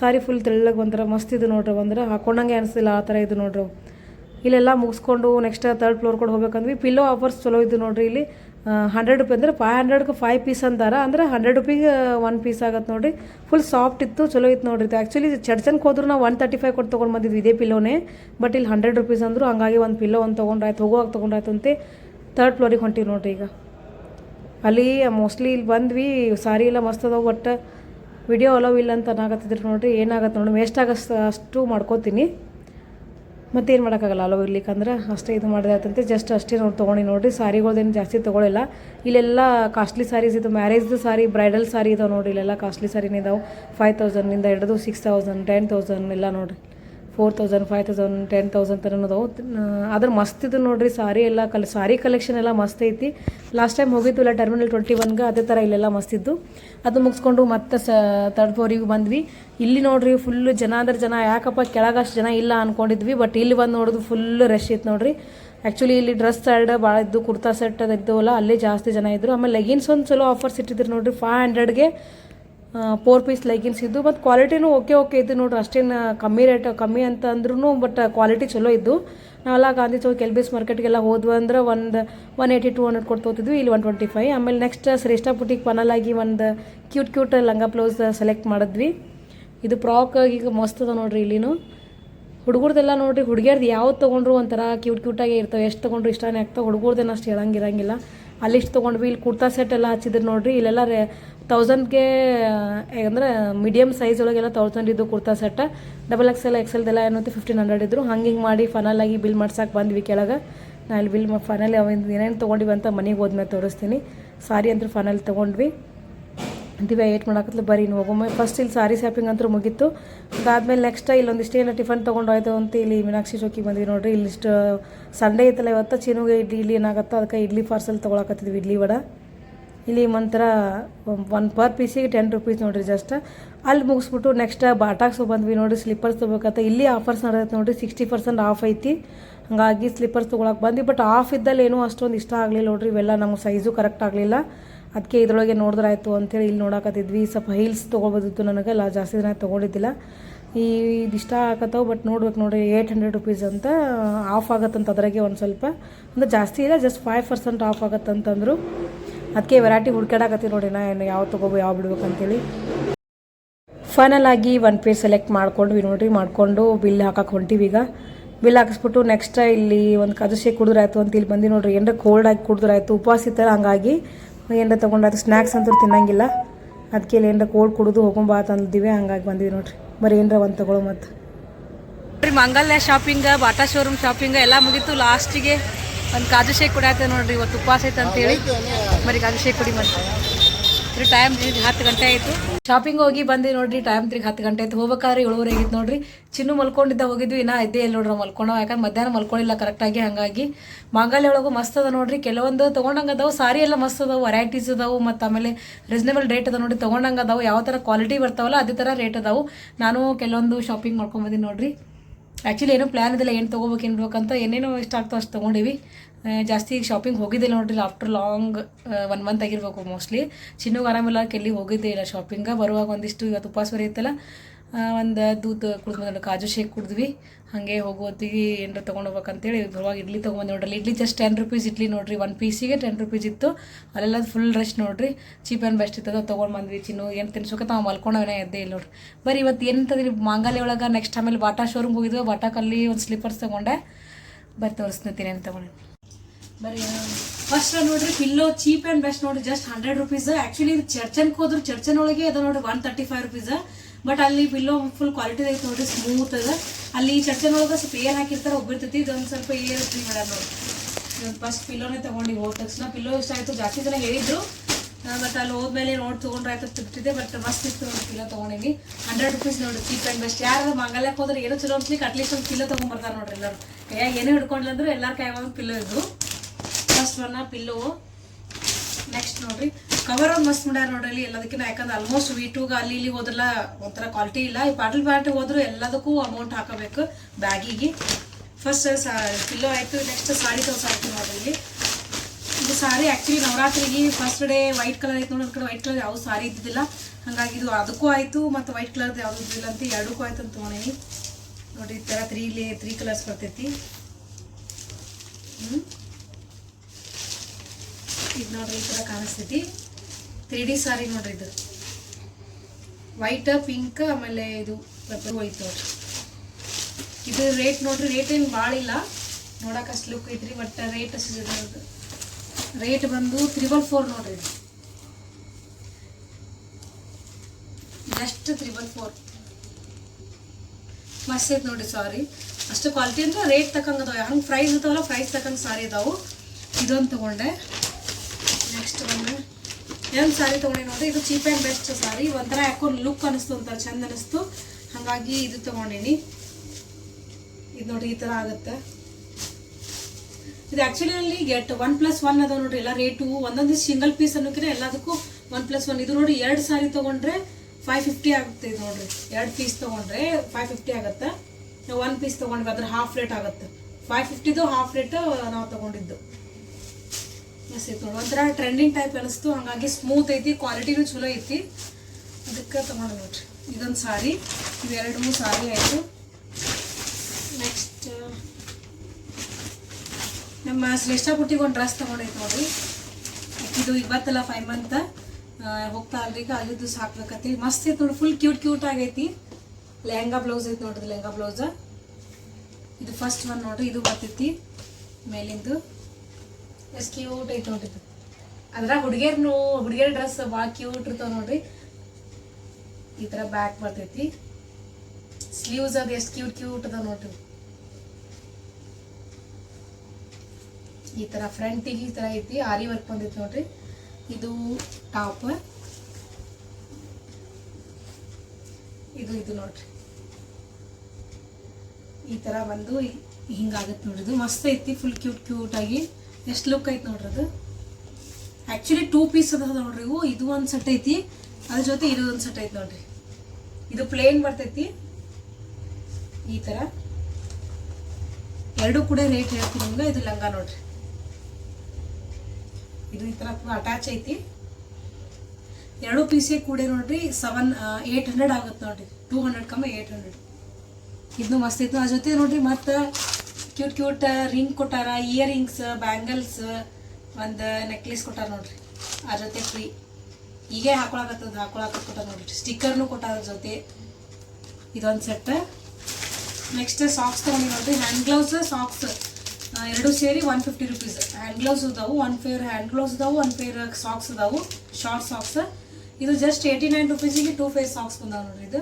ಸಾರಿ ಫುಲ್ ತೆಳ್ಳಗೆ ಒಂಥರ ಮಸ್ತ್ ಇದು ನೋಡ್ರಿ. ಅಂದ್ರೆ ಹಾಕೊಂಡಂಗೆ ಅನಿಸ್ತಿಲ್ಲ ಆ ಥರ ಇದು ನೋಡ್ರಿ. ಇಲ್ಲೆಲ್ಲ ಮುಗಿಸ್ಕೊಂಡು ನೆಕ್ಸ್ಟ್ ತರ್ಡ್ ಫ್ಲೋರ್ ಕೊಡ್ ಹೋಗ್ಬೇಕಂದ್ವಿ. ಪಿಲ್ಲೋ ಆಫರ್ಸ್ ಚಲೋ ಇದ್ದು ನೋಡ್ರಿ ಇಲ್ಲಿ. ಹಂಡ್ರೆಡ್ ರುಪಿ ಅಂದ್ರೆ ಫೈವ್ ಹಂಡ್ರೆಡ್ಗೆ ಫೈವ್ ಪೀಸ್ ಅಂತಾರ ಅಂದ್ರೆ. ಹಂಡ್ರೆಡ್ ರುಪಿಗೆ ಒನ್ ಪೀಸ್ ಆಗತ್ತೆ ನೋಡಿ ಫುಲ್ ಸಾಫ್ಟ್ ಇತ್ತು, ಚಲೋ ಇತ್ತು ನೋಡ್ರಿ. ಆ್ಯಕ್ಚುಲಿ ಚಡ್ಚನ್ಗೆ ಹೋದ್ರು ನಾವು ಒನ್ ತರ್ಟಿ ಫೈವ್ ಕೊಟ್ಟು ತೊಗೊಂಡು ಬಂದಿದ್ವಿ ಇದೇ ಪಿಲ್ಲೋನೇ ಬಟ್ ಇಲ್ಲಿ ಹಂಡ್ರೆಡ್ ರುಪೀಸ್ ಅಂದರು ಹಂಗಾಗಿ ಒಂದು ಪಿಲ್ಲೋ ಒಂದು ತೊಗೊಂಡ್ರಾಯ್ತು ಹೋಗುವಾಗ ತೊಗೊಂಡ್ರಾಯ್ತು ಅಂತೆ. ತರ್ಡ್ ಫ್ಲೋರಿಗೆ ಹೊಂಟಿವಿ ನೋಡ್ರಿ ಈಗ. ಅಲ್ಲಿ ಮೋಸ್ಟ್ಲಿ ಇಲ್ಲಿ ಬಂದ್ವಿ, ಸಾರಿ ಎಲ್ಲ ಮಸ್ತ್ ಅದಾವ ಒಟ್ಟು ವಿಡಿಯೋ ಅಲೋವ್ ಇಲ್ಲ ಅಂತ ಅನ್ನಾಗತ್ತಿದ್ರು ನೋಡಿರಿ, ಏನಾಗತ್ತೆ ನೋಡಿ ವೇಸ್ಟ್ ಆಗಸ್ ಅಷ್ಟು ಮಾಡ್ಕೋತೀನಿ. ಮತ್ತೇನು ಮಾಡೋಕ್ಕಾಗಲ್ಲ ಅಲವ್ ಇರ್ಲಿಕ್ಕಂದ್ರೆ ಅಷ್ಟೇ ಇದು ಮಾಡಿದೆ ಆತಂತೆ ಜಸ್ಟ್ ಅಷ್ಟೇ ನೋಡಿ ತೊಗೊಂಡು ನೋಡಿರಿ, ಸಾರಿಗಳ್ದೇನು ಜಾಸ್ತಿ ತೊಗೊಳಿಲ್ಲ. ಇಲ್ಲೆಲ್ಲ ಕಾಸ್ಟ್ಲಿ ಸಾರೀಸ್ ಇದು ಮ್ಯಾರೇಜ್ದು ಸಾರಿ ಬ್ರೈಡಲ್ ಸಾರಿ ಇದಾವೆ ನೋಡಿ ಇಲ್ಲೆಲ್ಲ ಕಾಸ್ಟ್ಲಿ ಸಾರಿನೇ ಇದಾವೆ. ಫೈವ್ ತೌಸಂಡ್ನಿಂದ ಹಿಡಿದು ಸಿಕ್ಸ್ ತೌಸಂಡ್ ಟೆನ್ ತೌಸಂಡ್ ಎಲ್ಲ ನೋಡಿರಿ. Four thousand, five thousand, ten thousand ಅನ್ನೋದು. ಆದ್ರೆ ಮಸ್ತ್ ಇದು ನೋಡ್ರಿ, ಸಾರಿ ಎಲ್ಲ ಕಲ್, ಸಾರಿ ಕಲೆಕ್ಷನ್ ಎಲ್ಲ ಮಸ್ತ್ ಐತಿ. ಲಾಸ್ಟ್ ಟೈಮ್ ಹೋಗಿದ್ವಲ್ಲ ಟರ್ಮಿನಲ್ ಟ್ವೆಂಟಿ ಒನ್ಗೆ ಅದೇ ಥರ ಇಲ್ಲೆಲ್ಲ ಮಸ್ತ್ ಇದ್ದು. ಅದು ಮುಗಿಸ್ಕೊಂಡು ಮತ್ತೆ ಸ ತರ್ಡ್ ಫ್ಲೋರಿಗೆ ಬಂದ್ವಿ. ಇಲ್ಲಿ ನೋಡ್ರಿ ಫುಲ್ಲು ಜನ ಅಂದ್ರೆ ಜನ, ಯಾಕಪ್ಪ ಕೆಳಗಷ್ಟು ಜನ ಇಲ್ಲ ಅಂದ್ಕೊಂಡಿದ್ವಿ ಬಟ್ ಇಲ್ಲಿ ಬಂದು ನೋಡೋದು ಫುಲ್ ರಶ್ ಇತ್ತು ನೋಡ್ರಿ. ಆ್ಯಕ್ಚುಲಿ ಇಲ್ಲಿ ಡ್ರೆಸ್ ಸೈಡ್ ಭಾಳ ಇದ್ದು, ಕುರ್ತಾ ಸೆಟ್ ಅದು ಇದ್ದವಲ್ಲ, ಅಲ್ಲೇ ಜಾಸ್ತಿ ಜನ ಇದ್ದರು ಆಮೇಲೆ ಲೆಗಿನ್ಸ್ ಒಂದು ಚಲೋ ಆಫರ್ಸ್ ಇಟ್ಟಿದ್ರು ನೋಡ್ರಿ ಫೈವ್ ಹಂಡ್ರೆಡ್ಗೆ ಫೋರ್ ಪೀಸ್ ಲೆಗಿನ್ಸ್ ಇದ್ದು ಮತ್ತು ಕ್ವಾಲಿಟಿನೂ ಓಕೆ ಓಕೆ ಇದ್ದು ನೋಡ್ರಿ, ಅಷ್ಟೇನು ಕಮ್ಮಿ ರೇಟ್ ಕಮ್ಮಿ ಅಂತ ಅಂದ್ರೂ ಬಟ್ ಕ್ವಾಲಿಟಿ ಚಲೋ ಇದ್ದು. ನಾವೆಲ್ಲ Gandhi Chowk, L B S ಮಾರ್ಕೆಟ್ಗೆಲ್ಲ ಹೋದ್ವು ಅಂದ್ರೆ ಒಂದು ಒನ್ ಏಯ್ಟಿ ಟು ಹಂಡ್ರೆಡ್ ಕೊಟ್ಟು ಹೋಗ್ತಿದ್ವಿ ಇಲ್ಲಿ ಒನ್ ಟ್ವೆಂಟಿ ಫೈವ್ ಆಮೇಲೆ ನೆಕ್ಸ್ಟ್ ಶ್ರೇಷ್ಠ ಪುಟಿಗೆ ಪನಲಾಗಿ ಒಂದು ಕ್ಯೂಟ್ ಕ್ಯೂಟ್ ಲಂಗ ಬ್ಲೌಸ್ ಸೆಲೆಕ್ಟ್ ಮಾಡಿದ್ವಿ. ಇದು ಫ್ರಾಕ್ ಈಗ ಮಸ್ತ್ ಅದ ನೋಡ್ರಿ ಇಲ್ಲಿನೂ. ಹುಡುಗರ್ದೆಲ್ಲ ನೋಡ್ರಿ, ಹುಡುಗಿಯರ್ದು ಯಾವ್ದು ತೊಗೊಂಡ್ರು ಒಂಥರ ಕ್ಯೂಟ್ ಕ್ಯೂಟಾಗೆ ಇರ್ತವೆ. ಎಷ್ಟು ತೊಗೊಂಡ್ರು ಇಷ್ಟನೇ ಆಗ್ತಾವೆ, ಹುಡುಗರ್ದೇನು ಅಷ್ಟು ಹೇಳಂಗಿರಂಗಿಲ್ಲ. ಅಲ್ಲಿಷ್ಟು ತೊಗೊಂಡ್ವಿ, ಇಲ್ಲಿ ಕುರ್ತಾ ಸೆಟ್ ಎಲ್ಲ ಹಚ್ಚಿದ್ರು ನೋಡ್ರಿ, ಇಲ್ಲೆಲ್ಲ ರೇ ತೌಸಂಡ್ಗೆ ಅಂದರೆ ಮೀಡಿಯಮ್ ಸೈಜ್ ಒಳಗೆಲ್ಲ ತೌಸಂಡ್ ಇದ್ದು kurta set double X L ಎಕ್ಸೆಲ್ದೆಲ್ಲ ಏನಂತ ಫಿಫ್ಟೀನ್ ಹಂಡ್ರೆಡ್ ಇದ್ರು. ಹಂಗೆ ಹಿಂಗೆ ಮಾಡಿ ಫನಲ್ ಆಗಿ ಬಿಲ್ ಮಾಡ್ಸಕ್ಕೆ ಬಂದ್ವಿ ಕೆಳಗೆ. ನಾ ಇಲ್ಲಿ ಬಿಲ್ ಫನಲ್ ಏನೇನು ತೊಗೊಂಡಿವಿ ಅಂತ ಮನೆಗೆ ಹೋದ್ಮೇಲೆ ತೋರಿಸ್ತೀನಿ. ಸಾರಿ ಅಂತೂ ಫನಲ್ ತೊಗೊಂಡ್ವಿ. ದಿವ್ಯ ಏಟ್ ಮಾಡಾಕತ್ಲು ಬರೀ ಹೋಗೊಮ್ಮೆ ಫಸ್ಟ್ ಇಲ್ಲಿ ಸಾರಿ ಶಾಪಿಂಗ್ ಅಂತೂ ಮುಗೀತು. ಅದಾದಮೇಲೆ ನೆಕ್ಸ್ಟ್ ಇಲ್ಲೊಂದಿಷ್ಟು ಏನೋ ಟಿಫನ್ ತೊಗೊಂಡು ಹೋಯ್ತು ಅಂತ ಇಲ್ಲಿ ಮೀನಾಕ್ಷಿ ಚೌಕಿಗೆ ಬಂದ್ವಿ ನೋಡ್ರಿ. ಇಲ್ಲಿಷ್ಟು ಸಂಡೇ ಇತ್ತಲ್ಲ ಇವತ್ತು, ಚಿನುಗೆ ಇಡ್ಲಿ ಇಡ್ಲಿ ಏನಾಗತ್ತೋ, ಅದಕ್ಕೆ ಇಡ್ಲಿ ಪಾರ್ಸಲ್ ತೊಗೊಳಕತ್ತಿದ್ವಿ, ಇಡ್ಲಿ ವಡ. ಇಲ್ಲಿ ಒಂಥರ ಒನ್ ಪರ್ ಪೀಸಿಗೆ ಟೆನ್ ರುಪೀಸ್ ನೋಡಿರಿ ಜಸ್ಟ್ ಅಲ್ಲಿ ಮುಗಿಸ್ಬಿಟ್ಟು ನೆಕ್ಸ್ಟ್ ಬಾಟಾಕ್ಸ್ ಬಂದ್ವಿ ನೋಡಿರಿ ಸ್ಲಿಪ್ಪರ್ಸ್ ತೊಗೋಬೇಕಂತ. ಇಲ್ಲಿ ಆಫರ್ಸ್ ನಡೆಯುತ್ತೆ ನೋಡಿರಿ ಸಿಕ್ಸ್ಟಿ ಪರ್ಸೆಂಟ್ ಆಫ್ ಐತಿ. ಹಾಗಾಗಿ ಸ್ಲಿಪ್ಪರ್ಸ್ ತೊಗೊಳಕ್ಕೆ ಬಂದು ಬಟ್ ಆಫ್ ಇದ್ದಲ್ಲಿ ಏನೂ ಅಷ್ಟೊಂದು ಇಷ್ಟ ಆಗಲಿಲ್ಲ ನೋಡ್ರಿ. ಇವೆಲ್ಲ ನಮಗೆ ಸೈಜು ಕರೆಕ್ಟ್ ಆಗಲಿಲ್ಲ. ಅದಕ್ಕೆ ಇದ್ರೊಳಗೆ ನೋಡಿದ್ರಾಯ್ತು ಅಂತೇಳಿ ಇಲ್ಲಿ ನೋಡಕತ್ತಿದ್ವಿ ಸ್ವಲ್ಪ ಹೀಲ್ಸ್ ತೊಗೊಬೋದಿತ್ತು ನನಗೆ, ಎಲ್ಲ ಜಾಸ್ತಿ ದಿನ ತೊಗೊಂಡಿದ್ದಿಲ್ಲ. ಈ ಇದಿಷ್ಟ ಆಗತ್ತವು ಬಟ್ ನೋಡ್ಬೇಕು ನೋಡಿ ಏಯ್ಟ್ ಹಂಡ್ರೆಡ್ ರುಪೀಸ್ ಅಂತ ಆಫ್ ಆಗತ್ತಂತ ಅದ್ರಾಗೆ ಒಂದು ಸ್ವಲ್ಪ. ಅಂದರೆ ಜಾಸ್ತಿ ಇಲ್ಲ ಜಸ್ಟ್ ಫೈವ್ ಪರ್ಸೆಂಟ್ ಆಫ್ ಆಗತ್ತಂತಂದ್ರು. ಅದಕ್ಕೆ ವೆರೈಟಿ ಹುಡ್ಕಾಡಕತ್ತೀವಿ ನೋಡಿ ನಾ ಏನು ಯಾವ ತೊಗೋಬೋ ಯಾವ ಬಿಡ್ಬೇಕು ಅಂತೇಳಿ ಫೈನಲ್ ಆಗಿ ಒನ್ ಪೀಸ್ ಸೆಲೆಕ್ಟ್ ಮಾಡ್ಕೊಂಡ್ವಿ ನೋಡ್ರಿ, ಮಾಡಿಕೊಂಡು ಬಿಲ್ ಹಾಕಕ್ಕೆ ಹೊಂಟಿವಿ ಈಗ. ಬಿಲ್ ಹಾಕಿಸ್ಬಿಟ್ಟು ನೆಕ್ಸ್ಟ್ ಇಲ್ಲಿ ಒಂದು ಕಾಜು ಶೇಕ್ ಕುಡಿದ್ರಾಯ್ತು ಅಂತ ಇಲ್ಲಿ ಬಂದು ನೋಡ್ರಿ, ಏನರ ಕೋಲ್ಡ್ ಆಗಿ ಕುಡಿದ್ರಾಯ್ತು, ಉಪವಾಸ ಇತ್ತರ ಹಂಗಾಗಿ. ಏನರ ತೊಗೊಂಡಾಯ್ತು ಸ್ನ್ಯಾಕ್ಸ್ ಅಂತೂ ತಿನ್ನಂಗಿಲ್ಲ. ಅದಕ್ಕೆ ಇಲ್ಲಿ ಏನರ ಕೋಲ್ಡ್ ಕುಡಿದು ಹೋಗೊಂಬಾ ತಂದಿದ್ದೀವಿ ಹಂಗಾಗಿ ಬಂದ್ವಿ ನೋಡ್ರಿ. ಬರೀ ಏನರ ಒಂದು ತಗೊಳ್ಳೋ ಮತ್ತು Mangalya shopping Bata showroom shopping ಎಲ್ಲ ಮುಗೀತು ಲಾಸ್ಟಿಗೆ ಒಂದು ಕಾಜು ಶೇಕ್ ಕುಡಿಯತ್ತೆ ನೋಡ್ರಿ, ಇವತ್ತು ಉಪವಾಸ ಐತೆ ಅಂತೇಳಿ ಮರಿ ಕಾಜು ಶೇಕ್ ಕುಡಿ ಮತ್ತೆ ಟೈಮ್ ಹತ್ತು ಗಂಟೆ ಆಯಿತು. ಶಾಪಿಂಗ್ ಹೋಗಿ ಬಂದು ನೋಡ್ರಿ ಟೈಮ್ ತ್ರೀ ಹತ್ತು ಗಂಟೆ ಆಯ್ತು. ಹೋಗ್ಬೇಕಾದ್ರೆ ಏಳುವರೆ ಆಗಿತ್ತು ನೋಡ್ರಿ. ಚಿನ್ನು ಮಲ್ಕೊಂಡಿದ್ದ ಹೋಗಿದ್ವಿ, ಇನ್ನ ಇದ್ದೇ ಇಲ್ಲ ನೋಡ್ರಿ ಮಲ್ಕೊಂಡೋ ಯಾಕಂದ್ರೆ ಮಧ್ಯಾಹ್ನ ಮಲ್ಕೊಂಡಿಲ್ಲ ಕರೆಕ್ಟಾಗಿ ಹಾಗಾಗಿ. ಮಾಂಗಲ್ಯ ಒಳಗೂ ಮಸ್ತ್ ಅದ ನೋಡ್ರಿ. ಕೆಲವೊಂದು ತೊಗೊಂಡಂಗೆ ಅದಾವು, ಸಾರಿ ಎಲ್ಲ ಮಸ್ತ್ ಅದಾವು ವೆರೈಟೀಸ್ ಅದಾವೆ, ಮತ್ತು ಆಮೇಲೆ ರೀಸನೇಬಲ್ ರೇಟ್ ಅದ ನೋಡಿ ತೊಗೊಂಡಂಗೆ ಅದಾವು, ಯಾವ ಥರ ಕ್ವಾಲಿಟಿ ಬರ್ತಾವಲ್ಲ, ಅದೇ ಥರ ರೇಟ್ ಅದಾವು. ನಾನು ಕೆಲವೊಂದು ಶಾಪಿಂಗ್ ಮಾಡ್ಕೊಂಬಂದಿನಿ ನೋಡ್ರಿ. ಆ್ಯಕ್ಚುಲಿ ಏನೋ ಪ್ಲ್ಯಾನ್ ಇದೆಲ್ಲ ಏನು ತೊಗೋಬೇಕು, ಏನು ಬೇಕಂತ ಏನೇನೋ ಇಷ್ಟ ಆಗ್ತಾವೆ ಅಷ್ಟು ತೊಗೊಂಡಿವಿ. ಜಾಸ್ತಿ ಜಾಸ್ತಿ ಶಾಪಿಂಗ್ ಹೋಗಿದ್ದಿಲ್ಲ ನೋಡಿರಿ ಆಫ್ಟರ್ ಲಾಂಗ್ ಒನ್ ಮಂತ್ ಆಗಿರ್ಬೇಕು ಮೋಸ್ಟ್ಲಿ ಚಿನ್ನಗೆ ಆರಾಮಿಲ್ಲ ಕೆಲ್ಲಿ ಹೋಗಿದ್ದೆ ಇಲ್ಲ ಶಾಪಿಂಗ ಬರುವಾಗ ಒಂದಿಷ್ಟು ಇವತ್ತು ಉಪವಾಸ ಇತ್ತಲ್ಲ ಒಂದು ದೂತ್ ಕುಡಿದು ಬಂದ್ರೆ ಕಾಜು ಶೇಕ್ ಕುಡಿದ್ವಿ. ಹಾಗೆ ಹೋಗೋತ್ತಿಗೆ ಏನರ ತೊಗೊಂಡು ಹೋಗ್ಬೇಕಂತೇಳಿ ಬರುವಾಗ ಇಡ್ಲಿ ತೊಗೊಂಬಂದು ನೋಡ್ರಿ. Idli just ten rupees idli ನೋಡ್ರಿ. ಒನ್ ಪೀಸಿಗೆ ಟೆನ್ ರುಪೀಸ್ ಇತ್ತು. ಅಲ್ಲೆಲ್ಲ ಫುಲ್ ರಶ್ ನೋಡ್ರಿ. ಚೀಪ್ ಆ್ಯಂಡ್ ಬೆಸ್ಟ್ ಇತ್ತದ ತೊಗೊಂಡು ಬಂದ್ವಿ ಚಿನ್ನು ಏನು ತಿನ್ಸೋಕೆ ತಾವು ಮಲ್ಕೊಂಡವನೇ, ಎದ್ದೇ ಇಲ್ಲ ನೋಡ್ರಿ. ಬರೀ ಇವತ್ತು ಏನಂತಂದ್ರಿ ಮಾಂಗಾಲಿ ಒಳಗೆ ನೆಕ್ಸ್ಟ್ ಆಮೇಲೆ ಬಾಟಾ ಶೋರೂಮ್ ಹೋಗಿದ್ವಿ. ಬಾಟಾಕಲ್ಲಿ ಒಂದು ಸ್ಲಿಪ್ಪರ್ಸ್ ತೊಗೊಂಡೆ. ಬರ್ ತೋರಿಸ್ತೀನಿ ಏನು ತೊಗೊಂಡೆ. ಬರೀ ಫಸ್ಟ್ ನೋಡ್ರಿ ಪಿಲ್ಲೋ ಚೀಪ್ ಆ್ಯಂಡ್ ಬೆಸ್ಟ್ ನೋಡ್ರಿ. ಜಸ್ಟ್ ಹಂಡ್ರೆಡ್ ರುಪೀಸ್ ಆ್ಯಕ್ಚುಲಿ ಇದು ಚರ್ಚನ್ಗೆ ಹೋದ್ರು. ಚರ್ಚನ್ ಒಳಗೆ ಅದ ನೋಡ್ರಿ one thirty five rupees but ಅಲ್ಲಿ ಪಿಲ್ಲೋ ಫುಲ್ ಕ್ವಾಲಿಟಿ ಐತೆ ನೋಡ್ರಿ ಸ್ಮೂತ್ ಅದ ಅಲ್ಲಿ ಚರ್ಚನ್ ಒಳಗೆ ಸ್ವಲ್ಪ ಏರ್ ಹಾಕಿರ್ತಾರೆ ಒಬ್ಬಿರ್ತೈತಿ ಇದೊಂದು ಸ್ವಲ್ಪ ಏರ್ ಫ್ರೀ ಮೇಡಮ್ ನೋಡಿ. ಇದೊಂದು ಫಸ್ಟ್ ಪಿಲ್ಲೋನೇ ತೊಗೊಂಡು ಹೋದ ತಕ್ಷಣ ಪಿಲ್ಲೋ ಇಷ್ಟ ಆಯಿತು, ಜಾಸ್ತಿ ಜನ ಹೇಳಿದ್ರು. ಬಟ್ ಅಲ್ಲಿ ಹೋದ್ಮೇಲೆ ನೋಡಿ ತೊಗೊಂಡ್ರೆ ಆಯ್ತು ತಿಟ್ಟಿದೆ ಬಟ್ ಮಸ್ತ್ ಇತ್ತು ಒಂದು ಪಿಲ್ಲೋ ತೊಗೊಂಡಿವಿ ಹಂಡ್ರೆಡ್ ರುಪೀಸ್ ನೋಡಿ ಚೀಪ್ ಆ್ಯಂಡ್ ಬೆಸ್ಟ್ ಯಾರು ಮಂಗಲ್ಯಕ್ಕೆ ಹೋದ್ರೆ ಏನೋ ಚಲೋ ಅನ್ಸ್ಲಿಕ್ಕೆ ಅಟ್ಲೀಸ್ಟ್ ಒಂದು ಪಿಲ್ಲೋ ತೊಗೊಂಬರ್ತಾರೆ ನೋಡ್ರಿ ಎಲ್ಲರೂ. ಏನೇ ಹಿಡ್ಕೊಂಡಿಲ್ಲ ಅಂದ್ರೆ ಎಲ್ಲರ ಕೈ ಒಂದು ಪಿಲ್ಲೋ ಇದ್ದು. ಫಸ್ಟ್ ಒನ್ನ ಪಿಲ್ಲೋ ನೆಕ್ಸ್ಟ್ ನೋಡ್ರಿ. ಕವರ್ ಮಸ್ತ್ ಮಾಡ್ಯಾರ ನೋಡ್ರಿ ಎಲ್ಲದಕ್ಕಿಂತ ಯಾಕಂದ್ರೆ ಆಲ್ಮೋಸ್ಟ್ ವಿ ಟೂಗ ಅಲ್ಲಿ ಇಲ್ಲಿ ಹೋದ್ರಲ್ಲ ಒಂಥರ ಕ್ವಾಲಿಟಿ ಇಲ್ಲ. ಈ ಪಾಟಲ್ ಬ್ಯಾಟ್ ಹೋದ್ರು ಎಲ್ಲದಕ್ಕೂ ಅಮೌಂಟ್ ಹಾಕಬೇಕು ಬ್ಯಾಗಿಗೆ. ಫಸ್ಟ್ ಪಿಲ್ಲೋ ಆಯಿತು ನೆಕ್ಸ್ಟ್ ಸಾರಿ ತೋರಿಸಾಯ್ತು ನೋಡ್ರಿ ಇದು ಸಾರಿ ಆ್ಯಕ್ಚುಲಿ ನವರಾತ್ರಿಗೆ ಫಸ್ಟ್ ಡೇ ವೈಟ್ ಕಲರ್ ಐತೆ ನೋಡಿ ಕಡೆ ವೈಟ್ ಕಲರ್ ಯಾವ ಸಾರಿ ಇದ್ದಿದ್ದಿಲ್ಲ. ಹಾಗಾಗಿ ಇದು ಅದಕ್ಕೂ ಆಯಿತು ಮತ್ತು ವೈಟ್ ಕಲರ್ದು ಯಾವುದು ಇದ್ದಿಲ್ಲ ಅಂತ ಎರಡಕ್ಕೂ ಆಯ್ತು ಅಂತ ತೊಗೊಂಡೀನಿ ನೋಡಿರಿ ಈ ಥರ ತ್ರೀ ಲೇ ತ್ರೀ ಕಲರ್ಸ್ ಬರ್ತೈತಿ. ಹ್ಞೂ ಇದು ನೋಡ್ರಿ ಈ ಥರ ಕಾಣಿಸ್ತೈತಿ. ತ್ರೀ ಡಿ ಸಾರಿ ನೋಡ್ರಿ ಇದು. ವೈಟ್ ಪಿಂಕ್ ಆಮೇಲೆ ಇದು ಪೆಪರ್ ಹೋಯ್ತು ಇದು ರೇಟ್ ನೋಡ್ರಿ ರೇಟ್ ಏನು ಭಾಳ ಇಲ್ಲ. ನೋಡಕ್ಕೆ ಅಷ್ಟು ಲುಕ್ ಐತ್ರಿ ಬಟ್ ರೇಟ್ ಅಷ್ಟು ರೇಟ್ ಬಂದು ತ್ರಿಬಲ್ ಫೋರ್ ನೋಡ್ರಿ ಜಸ್ಟ್ ತ್ರಿಬಲ್ ಫೋರ್ ಮಸ್ತ್ ಐತೆ ನೋಡ್ರಿ ಸಾರಿ. ಅಷ್ಟು ಕ್ವಾಲಿಟಿ ಅಂದ್ರೆ ರೇಟ್ ತಕ್ಕಂಗೆ ಅದಾವೆ. ಹಂಗೆ ಪ್ರೈಸ್ ಇರ್ತಾವಲ್ಲ ಪ್ರೈಸ್ ತಕ್ಕಂಗೆ ಸಾರಿ ಇದಾವೆ ಇದೊಂದು ತೊಗೊಂಡೆ. ನೆಕ್ಸ್ಟ್ ಬಂದು ಏನು ಸಾರಿ ತೊಗೊಂಡಿ ನೋಡ್ರಿ, ಇದು ಚೀಪ್ ಆ್ಯಂಡ್ ಬೆಸ್ಟ್ ಸಾರಿ. ಒಂಥರ ಯಾಕೋ ಲುಕ್ ಅನಿಸ್ತು, ಒಂಥರ ಚಂದ ಅನಿಸ್ತು. ಹಾಗಾಗಿ ಇದು ತೊಗೊಂಡಿನಿ. ಇದು ನೋಡಿ ಈ ಥರ ಆಗುತ್ತೆ. ಇದು ಆ್ಯಕ್ಚುಲಿ ಅಲ್ಲಿ ಗೆಟ್ ಒನ್ ಪ್ಲಸ್ ಒನ್ ಅದ ನೋಡ್ರಿ, ಎಲ್ಲ ರೇಟು ಒಂದೊಂದು ಸಿಂಗಲ್ ಪೀಸ್ ಅನ್ನೋಕ್ಕೆ ಎಲ್ಲದಕ್ಕೂ ಒನ್ ಪ್ಲಸ್ ಒನ್ ಇದು ನೋಡಿ ಎರಡು ಸಾರಿ ತೊಗೊಂಡ್ರೆ ಫೈವ್ ಫಿಫ್ಟಿ ಆಗುತ್ತೆ ಇದು ನೋಡ್ರಿ. ಎರಡು ಪೀಸ್ ತೊಗೊಂಡ್ರೆ ಫೈವ್ ಫಿಫ್ಟಿ ಆಗುತ್ತೆ. ಒನ್ ಪೀಸ್ ತೊಗೊಂಡ್ವಿ, ಅದ್ರ ಹಾಫ್ ರೇಟ್ ಆಗುತ್ತೆ. ಫೈವ್ ಫಿಫ್ಟಿದು ಹಾಫ್ ರೇಟ್ ನಾವು ತೊಗೊಂಡಿದ್ದು. ಐತಿ ನೋಡಿ. ಒಂಥರ ಟ್ರೆಂಡಿಂಗ್ ಟೈಪ್ ಅನಿಸ್ತು ಹಾಗಾಗಿ ಸ್ಮೂತ್ ಐತಿ ಕ್ವಾಲಿಟಿನೂ ಚಲೋ ಐತಿ. ಅದಕ್ಕೆ ತೊಗೊಂಡು ನೋಡ್ರಿ. ಇದೊಂದು ಸಾರಿ. ಇವೆರಡು ಮೂರು ಸಾರಿ ಆಯಿತು. ನೆಕ್ಸ್ಟ್ ನಮ್ಮ ಶ್ರೇಷ್ಠ ಪುಟ್ಟಿಗೆ ಒಂದು ಡ್ರೆಸ್ ತೊಗೊಂಡೈತೆ ನೋಡ್ರಿ. ಇದು ಇವತ್ತಲ್ಲ ಫೈವ್ ಮಂತ್ ಹೋಗ್ತಾ ಅಲ್ರಿ. ಈಗ ಅಲ್ಲಿದ್ದು ಸಾಕ್ಬೇಕತ್ತಿ. ಮಸ್ತ್ ಐತೆ ನೋಡಿ ಫುಲ್ ಕ್ಯೂಟ್ ಕ್ಯೂಟ್ ಆಗೈತಿ. ಲೆಹಂಗಾ ಬ್ಲೌಸ್ ಐತೆ ನೋಡ್ರಿ, ಲೆಹಂಗಾ ಬ್ಲೌಸ್ ಇದು ಫಸ್ಟ್ ಒನ್ ನೋಡ್ರಿ. ಇದು ಬರ್ತೈತಿ. ಮೇಲಿಂದು. ಎಷ್ಟು ಕ್ಯೂಟ್ ಐತೆ ನೋಡ್ರಿ ಇದು. ಅದ್ರ ಹುಡುಗಿಯರ್ನು ಹುಡುಗಿಯರ್ ಡ್ರೆಸ್ ಭಾಳ ಕ್ಯೂಟ್ ಇರ್ತಾವ ನೋಡ್ರಿ. ಈ ಥರ ಬ್ಯಾಕ್ ಬರ್ತೈತಿ. ಸ್ಲೀವ್ಸ್ ಅದು ಎಷ್ಟು ಕ್ಯೂಟ್ ಕ್ಯೂಟ್ ಅದ ನೋಡ್ರಿ. ಈ ಥರ ಫ್ರಂಟಿಗೆ ಈ ಥರ ಐತಿ ಆರಿ ವರ್ಕ್ ಬಂದೈತಿ ನೋಡ್ರಿ. ಇದು ಟಾಪ್ ಇದು ಇದು ನೋಡ್ರಿ. ಈ ಥರ ಬಂದು ಹಿಂಗಾಗತ್ತೆ ನೋಡ್ರಿ. ಇದು ಮಸ್ತ್ ಐತಿ ಫುಲ್ ಕ್ಯೂಟ್ ಕ್ಯೂಟ್ ಆಗಿ. ಎಷ್ಟು ಲುಕ್ ಐತಿ ನೋಡ್ರಿ ಅದು? ಆ್ಯಕ್ಚುಲಿ ಟೂ ಪೀಸ್ ಅದ ನೋಡ್ರಿ ಇವು. ಇದು ಒಂದು ಸೆಟ್ ಐತಿ. ಅದ್ರ ಜೊತೆ ಇದು ಒಂದು ಸೆಟ್ ಐತಿ ನೋಡ್ರಿ. ಇದು ಪ್ಲೇನ್ ಬರ್ತೈತಿ. ಈ ಥರ ಎರಡು ಕೂಡ ರೇಟ್ ಹೇಳ್ತೀನಿ ನಿಮ್ಗೆ. ಇದು ಲಂಗ ನೋಡ್ರಿ. ಇದು ಈ ಥರ ಅಟ್ಯಾಚ್ ಐತಿ. ಎರಡು ಪೀಸೇ ಕೂಡ ನೋಡ್ರಿ. ಸೆವೆನ್ ಏಯ್ಟ್ ಹಂಡ್ರೆಡ್ ಆಗುತ್ತೆ ನೋಡ್ರಿ. ಟೂ ಹಂಡ್ರೆಡ್ ಕಮ್ಮಿ ಏಯ್ಟ್ ಹಂಡ್ರೆಡ್ ಇದನ್ನು ಮಸ್ತ್ ಇತ್ತು ಅದ್ರ ಜೊತೆ ನೋಡ್ರಿ ಮತ್ತು ಕ್ಯೂಟ್ ಕ್ಯೂಟ್ ರಿಂಗ್ ಕೊಟ್ಟಾರ ಇಯರ್ ರಿಂಗ್ಸ್ ಬ್ಯಾಂಗಲ್ಸ್ ಒಂದು ನೆಕ್ಲೆಸ್ ಕೊಟ್ಟಾರ ನೋಡ್ರಿ. ಅದ್ರ ಜೊತೆ ಫ್ರೀ ಹೀಗೆ ಹಾಕೊಳಕತ್ತದ ಹಾಕೊಳಕ ಕೊಟ್ಟಾರ ನೋಡ್ರಿ. ಸ್ಟಿಕ್ಕರ್ನು ಕೊಟ್ಟಾರ ಜೊತೆ. ಇದೊಂದು ಸೆಟ್ ನೆಕ್ಸ್ಟ್ ಸಾಕ್ಸ್ ತೊಗೊಂಡಿ ನೋಡ್ರಿ. ಹ್ಯಾಂಡ್ ಗ್ಲೌಸ್ ಸಾಕ್ಸ್ ಎರಡು ಸೇರಿ one fifty rupees hand gloves ಇದಾವೆ ಒನ್ ಪೇರ್ ಹ್ಯಾಂಡ್ ಗ್ಲೌಸ್ ಇದಾವೆ ಒನ್ ಪೇರ್ ಸಾಕ್ಸ್ ಇದಾವೆ. ಶಾರ್ಟ್ ಸಾಕ್ಸ್ ಇದು ಜಸ್ಟ್ ಏಯ್ಟಿ ನೈನ್ ರುಪೀಸಿಗೆ ಟೂ ಪೇರ್ ಸಾಕ್ಸ್ ಬಂದಾವ ನೋಡ್ರಿ ಇದು.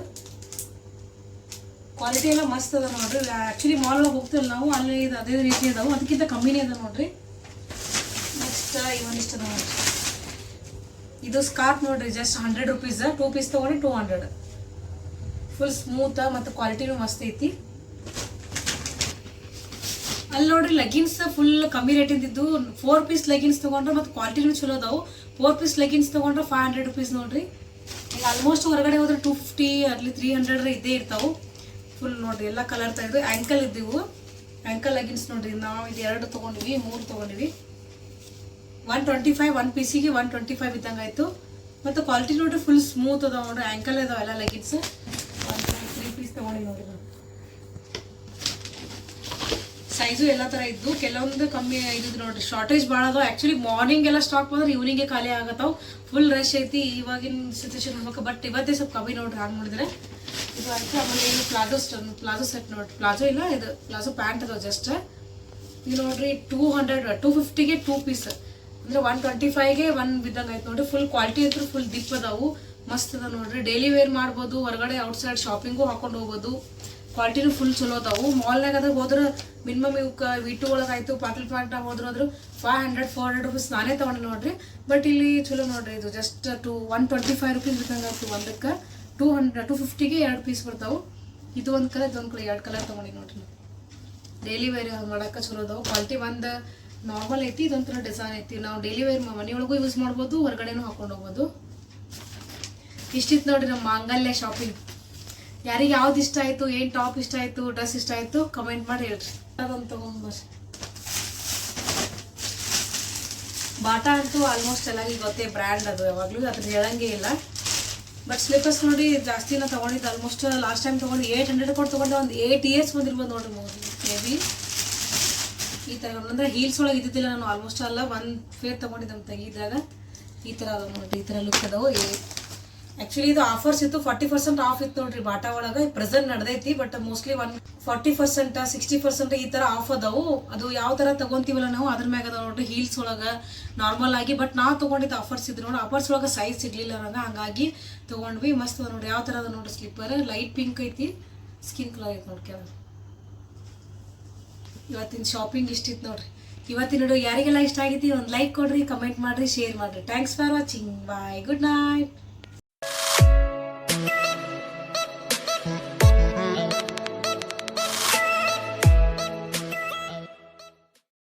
ಕ್ವಾಲಿಟಿ ಎಲ್ಲ ಮಸ್ತ್ ಅದ ನೋಡ್ರಿ. ಆ್ಯಕ್ಚುಲಿ ಮಾಲ್ ಒಳಗೆ ಹೋಗ್ತಿಲ್ಲ ನಾವು, ಅಲ್ಲಿ ಇದು ಅದೇ ರೀತಿ ಅದಾವು. ಅದಕ್ಕಿಂತ ಕಮ್ಮಿನೇ ಅದ ನೋಡ್ರಿ. ನೆಕ್ಸ್ಟ್ ಇವೊಂದಿಷ್ಟು ಅದ ನೋಡ್ರಿ. ಇದು ಸ್ಕಾರ್ಪ್ ನೋಡ್ರಿ just hundred rupees two piece ತೊಗೊಂಡ್ರೆ ಟೂ ಹಂಡ್ರೆಡ್ ಫುಲ್ ಸ್ಮೂತ್ ಮತ್ತು ಕ್ವಾಲಿಟಿನೂ ಮಸ್ತ್ ಐತಿ. ಅಲ್ಲಿ ನೋಡ್ರಿ ಲೆಗಿನ್ಸ್ ಫುಲ್ ಕಮ್ಮಿ ರೇಟಿಂದ ಇದ್ದು ಫೋರ್ ಪೀಸ್ ಲೆಗಿನ್ಸ್ ತೊಗೊಂಡ್ರೆ ಮತ್ತು ಕ್ವಾಲಿಟಿನೂ ಚಲೋ ಅದಾವು. ಫೋರ್ ಪೀಸ್ ಲೆಗಿನ್ಸ್ ತೊಗೊಂಡ್ರೆ ಫೈವ್ ಹಂಡ್ರೆಡ್ ರುಪೀಸ್ ನೋಡ್ರಿ. ಈಗ ಆಲ್ಮೋಸ್ಟ್ ಹೊರಗಡೆ ಹೋದ್ರೆ ಟೂ ಫಿಫ್ಟಿ ಅಲ್ಲಿ ತ್ರೀ ಹಂಡ್ರೆಡ್ ಇದ್ದೇ ಇರ್ತಾವೆ. ಫುಲ್ ನೋಡ್ರಿ, ಎಲ್ಲ ಕಲರ್ ತೆಗೆದು ಆ್ಯಂಕಲ್ ಇದ್ದೀವು. ಆ್ಯಂಕಲ್ ಲೆಗಿನ್ಸ್ ನೋಡ್ರಿ, ನಾವು ಇದು ಎರಡು ತೊಗೊಂಡ್ವಿ, ಮೂರು ತೊಗೊಂಡ್ವಿ. ಒನ್ ಟ್ವೆಂಟಿ ಫೈವ್ ಒನ್ ಪೀಸಿಗೆ ಒನ್ ಟ್ವೆಂಟಿ ಫೈವ್ ಇದ್ದಂಗೆ ಆಯಿತು. ಮತ್ತು ಕ್ವಾಲಿಟಿ ನೋಡ್ರಿ ಫುಲ್ ಸ್ಮೂತ್ ಅದಾವ ನೋಡ್ರಿ. ಆ್ಯಂಕಲ್ ಇದಾವೆ ಎಲ್ಲ ಲೆಗಿನ್ಸ್ ಒನ್ ತ್ರೀ ಪೀಸ್ ತೊಗೊಂಡಿ ನೋಡ್ರಿ ಸೈಜು ಎಲ್ಲ ಥರ ಇದ್ದು ಕೆಲವೊಂದು ಕಮ್ಮಿ ಇದ್ದು ನೋಡ್ರಿ. ಶಾರ್ಟೇಜ್ ಭಾಳ ಅದಾವೆ. ಆ್ಯಕ್ಚುಲಿ ಮಾರ್ನಿಂಗ್ ಎಲ್ಲ ಸ್ಟಾಕ್ ಬಂದ್ರೆ ಈವ್ನಿಂಗೆ ಖಾಲಿ ಆಗತ್ತಾವೆ. ಫುಲ್ ರಶ್ ಐತಿ. ಇವಾಗಿನ ಸಿಚುವೇಶನ್ ನೋಡ್ಬೇಕು. ಬಟ್ ಇವತ್ತೇ ಸ್ವಲ್ಪ ಕಮ್ಮಿ ನೋಡ್ರಿ, ಹಾಗೆ ನೋಡಿದ್ರೆ. ಇದು ಆಯ್ತು ಆಮೇಲೆ ಏನು ಪ್ಲಾಜೋ ಪ್ಲಾಜೋ ಸೆಟ್ ನೋಡ್ರಿ ಪ್ಲಾಜೋ ಇಲ್ಲ, ಇದು ಪ್ಲಾಜೋ ಪ್ಯಾಂಟ್ ಅದಾವ ಜಸ್ಟ್ ಇದು ನೋಡ್ರಿ ಟೂ ಹಂಡ್ರೆಡ್ ಟೂ ಫಿಫ್ಟಿಗೆ ಟೂ ಪೀಸ್ ಅಂದ್ರೆ ಒನ್ ಟ್ವೆಂಟಿ ಫೈವ್ಗೆ ಒನ್ ಬಿದ್ದಂಗೆ ಆಯ್ತು ನೋಡ್ರಿ. ಫುಲ್ ಕ್ವಾಲಿಟಿ ಅಂತೂ ಫುಲ್ ದಿಪ್ ಅದಾವು. ಮಸ್ತ್ ಅದ ನೋಡ್ರಿ. ಡೈಲಿ ವೇರ್ ಮಾಡ್ಬೋದು. ಹೊರಗಡೆ ಔಟ್ಸೈಡ್ ಶಾಪಿಂಗು ಹಾಕೊಂಡು ಹೋಗ್ಬೋದು ಕ್ವಾಲಿಟಿನೂ ಫುಲ್ ಚಲೋ ಅದಾವು. ಮಾಲ್ನಾಗ ಅದಾಗ ಹೋದ್ರೆ ಮಿನಿಮಮ್ ಇವಕ್ಕೆ ವಿ ಟು ಒಳಗಾಯ್ತು ಪಾಟಲ್ ಪ್ಯಾಂಟ್ನಾಗ ಹೋದ್ರೆ ಅಂದ್ರೆ five hundred four hundred rupees ನಾನೇ ತೊಗೊಂಡು ನೋಡ್ರಿ. ಬಟ್ ಇಲ್ಲಿ ಚಲೋ ನೋಡ್ರಿ ಇದು just to one twenty five rupees ಬಿದ್ದಂಗೆ ಆಯ್ತು ಒಂದಕ್ಕೆ. ಟೂ ಹಂಡ್ರೆಡ್, ಟು ಫಿಫ್ಟಿಗೆ ಎರಡು ಪೀಸ್ ಬರ್ತಾವೆ. ಇದು ಒಂದು ಕಲರ್ ಇದೊಂದು ಕಲರ್ ಎರಡು ಕಲರ್ ತೊಗೊಂಡಿ ನೋಡ್ರಿ ಡೈಲಿ ವೇರ್ ಮಾಡೋಕೆ ಚಲೋ ಅದಾವೆ. ಕ್ವಾಲಿಟಿ ಒಂದು ನಾರ್ಮಲ್ ಐತಿ, ಇದೊಂಥರ ಡಿಸೈನ್ ಐತಿ. ನಾವು ಡೈಲಿ ವೇರ್ ಮನೆಯೊಳಗೂ ಯೂಸ್ ಮಾಡ್ಬೋದು, ಹೊರಗಡೆನೂ ಹಾಕೊಂಡು ಹೋಗ್ಬೋದು. ಇಷ್ಟಿತ್ತು ನೋಡ್ರಿ ನಮ್ಮ ಮಾಂಗಲ್ಯ ಶಾಪಿಂಗ್ ಯಾರಿಗೆ ಯಾವ್ದು ಇಷ್ಟ ಆಯ್ತು, ಏನು ಟಾಪ್ ಇಷ್ಟ ಆಯ್ತು ಡ್ರೆಸ್ ಇಷ್ಟ ಆಯ್ತು ಕಮೆಂಟ್ ಮಾಡಿ ಹೇಳ್ರಿ. ಅದೊಂದು ತೊಗೊಂಡ್ಬರ್ರಿ ಬಾಟಾ ಅಂತೂ ಆಲ್ಮೋಸ್ಟ್ ಎಲ್ಲರಿಗೆ ಗೊತ್ತೇ ಬ್ರ್ಯಾಂಡ್ ಅದು. ಯಾವಾಗಲೂ ಅದ್ರ ಹೇಳಂಗೇ ಇಲ್ಲ. ಬಟ್ ಸ್ಲಿಪ್ಪರ್ಸ್ ನೋಡಿ ಜಾಸ್ತಿ ನಾ ತೊಗೊಂಡಿದ್ದು. ಆಲ್ಮೋಸ್ಟ್ ಲಾಸ್ಟ್ ಟೈಮ್ ತೊಗೊಂಡು ಏಯ್ಟ್ ಹಂಡ್ರೆಡ್ ಕೊಟ್ಟು ತೊಗೊಂಡೆ. ಒಂದು ಏಯ್ಟ್ ಇಯರ್ಸ್ ಬಂದಿರ್ಬೋದು ನೋಡಿ ಮೇ ಬಿ ಈ ಥರ ಅಂದರೆ ಹೀಲ್ಸ್ ಒಳಗೆ ಇದ್ದಿದ್ದಿಲ್ಲ ನಾನು. ಆಲ್ಮೋಸ್ಟ್ ಅಲ್ಲ ಒಂದು ಫೇರ್ ತೊಗೊಂಡಿದ್ದೆ ನಮ್ಮ ಈ ಥರ ಅದಾವೆ ನೋಡಿರಿ. ಈ ಥರ ಲುಕ್ ಅದಾವು. ಆ್ಯಕ್ಚುಲಿ ಇದು ಆಫರ್ಸ್ ಇತ್ತು. ಫಾರ್ಟಿ ಪರ್ಸೆಂಟ್ ಆಫ್ ಇತ್ತು ನೋಡ್ರಿ ಬಾಟಾ ಒಳಗೆ. Present ನಡೆದೈತಿ but mostly one forty percent sixty percent ಈ ಥರ ಆಫ್ ಅದಾವು. ಅದು ಯಾವ ಥರ ತಗೊಂತೀವಲ್ಲ ನಾವು, ಅದ್ರ ಮ್ಯಾಗ ಅದಾವ ನೋಡ್ರಿ ಹೀಲ್ಸ್ ಒಳಗೆ ನಾರ್ಮಲ್ ಆಗಿ. ಬಟ್ ನಾವು ತೊಗೊಂಡಿದ್ದು ಆಫರ್ಸ್ ಇದ್ರು ನೋಡಿ ಆಫರ್ಸ್ ಒಳಗೆ ಸೈಜ್ ಸಿಗ್ಲಿಲ್ಲ ನನಗೆ ಹಂಗಾಗಿ ತೊಗೊಂಡ್ವಿ. ಮಸ್ತ್ ಅದ ನೋಡ್ರಿ. ಯಾವ ಥರ ಅದ ನೋಡ್ರಿ ಸ್ಲಿಪ್ಪರ್ ಲೈಟ್ ಪಿಂಕ್ ಐತಿ. ಸ್ಕಿನ್ ಕಲರ್ ಐತಿ ನೋಡಿ ಇವತ್ತಿನ ಶಾಪಿಂಗ್ ಇಷ್ಟಿತ್ತು ನೋಡ್ರಿ. ಇವತ್ತಿನ ಯಾರಿಗೆಲ್ಲ ಇಷ್ಟ ಆಗೈತಿ ಒಂದು ಲೈಕ್ ಕೊಡ್ರಿ ಕಮೆಂಟ್ ಮಾಡ್ರಿ ಶೇರ್ ಮಾಡ್ರಿ. Thanks for watching bye good night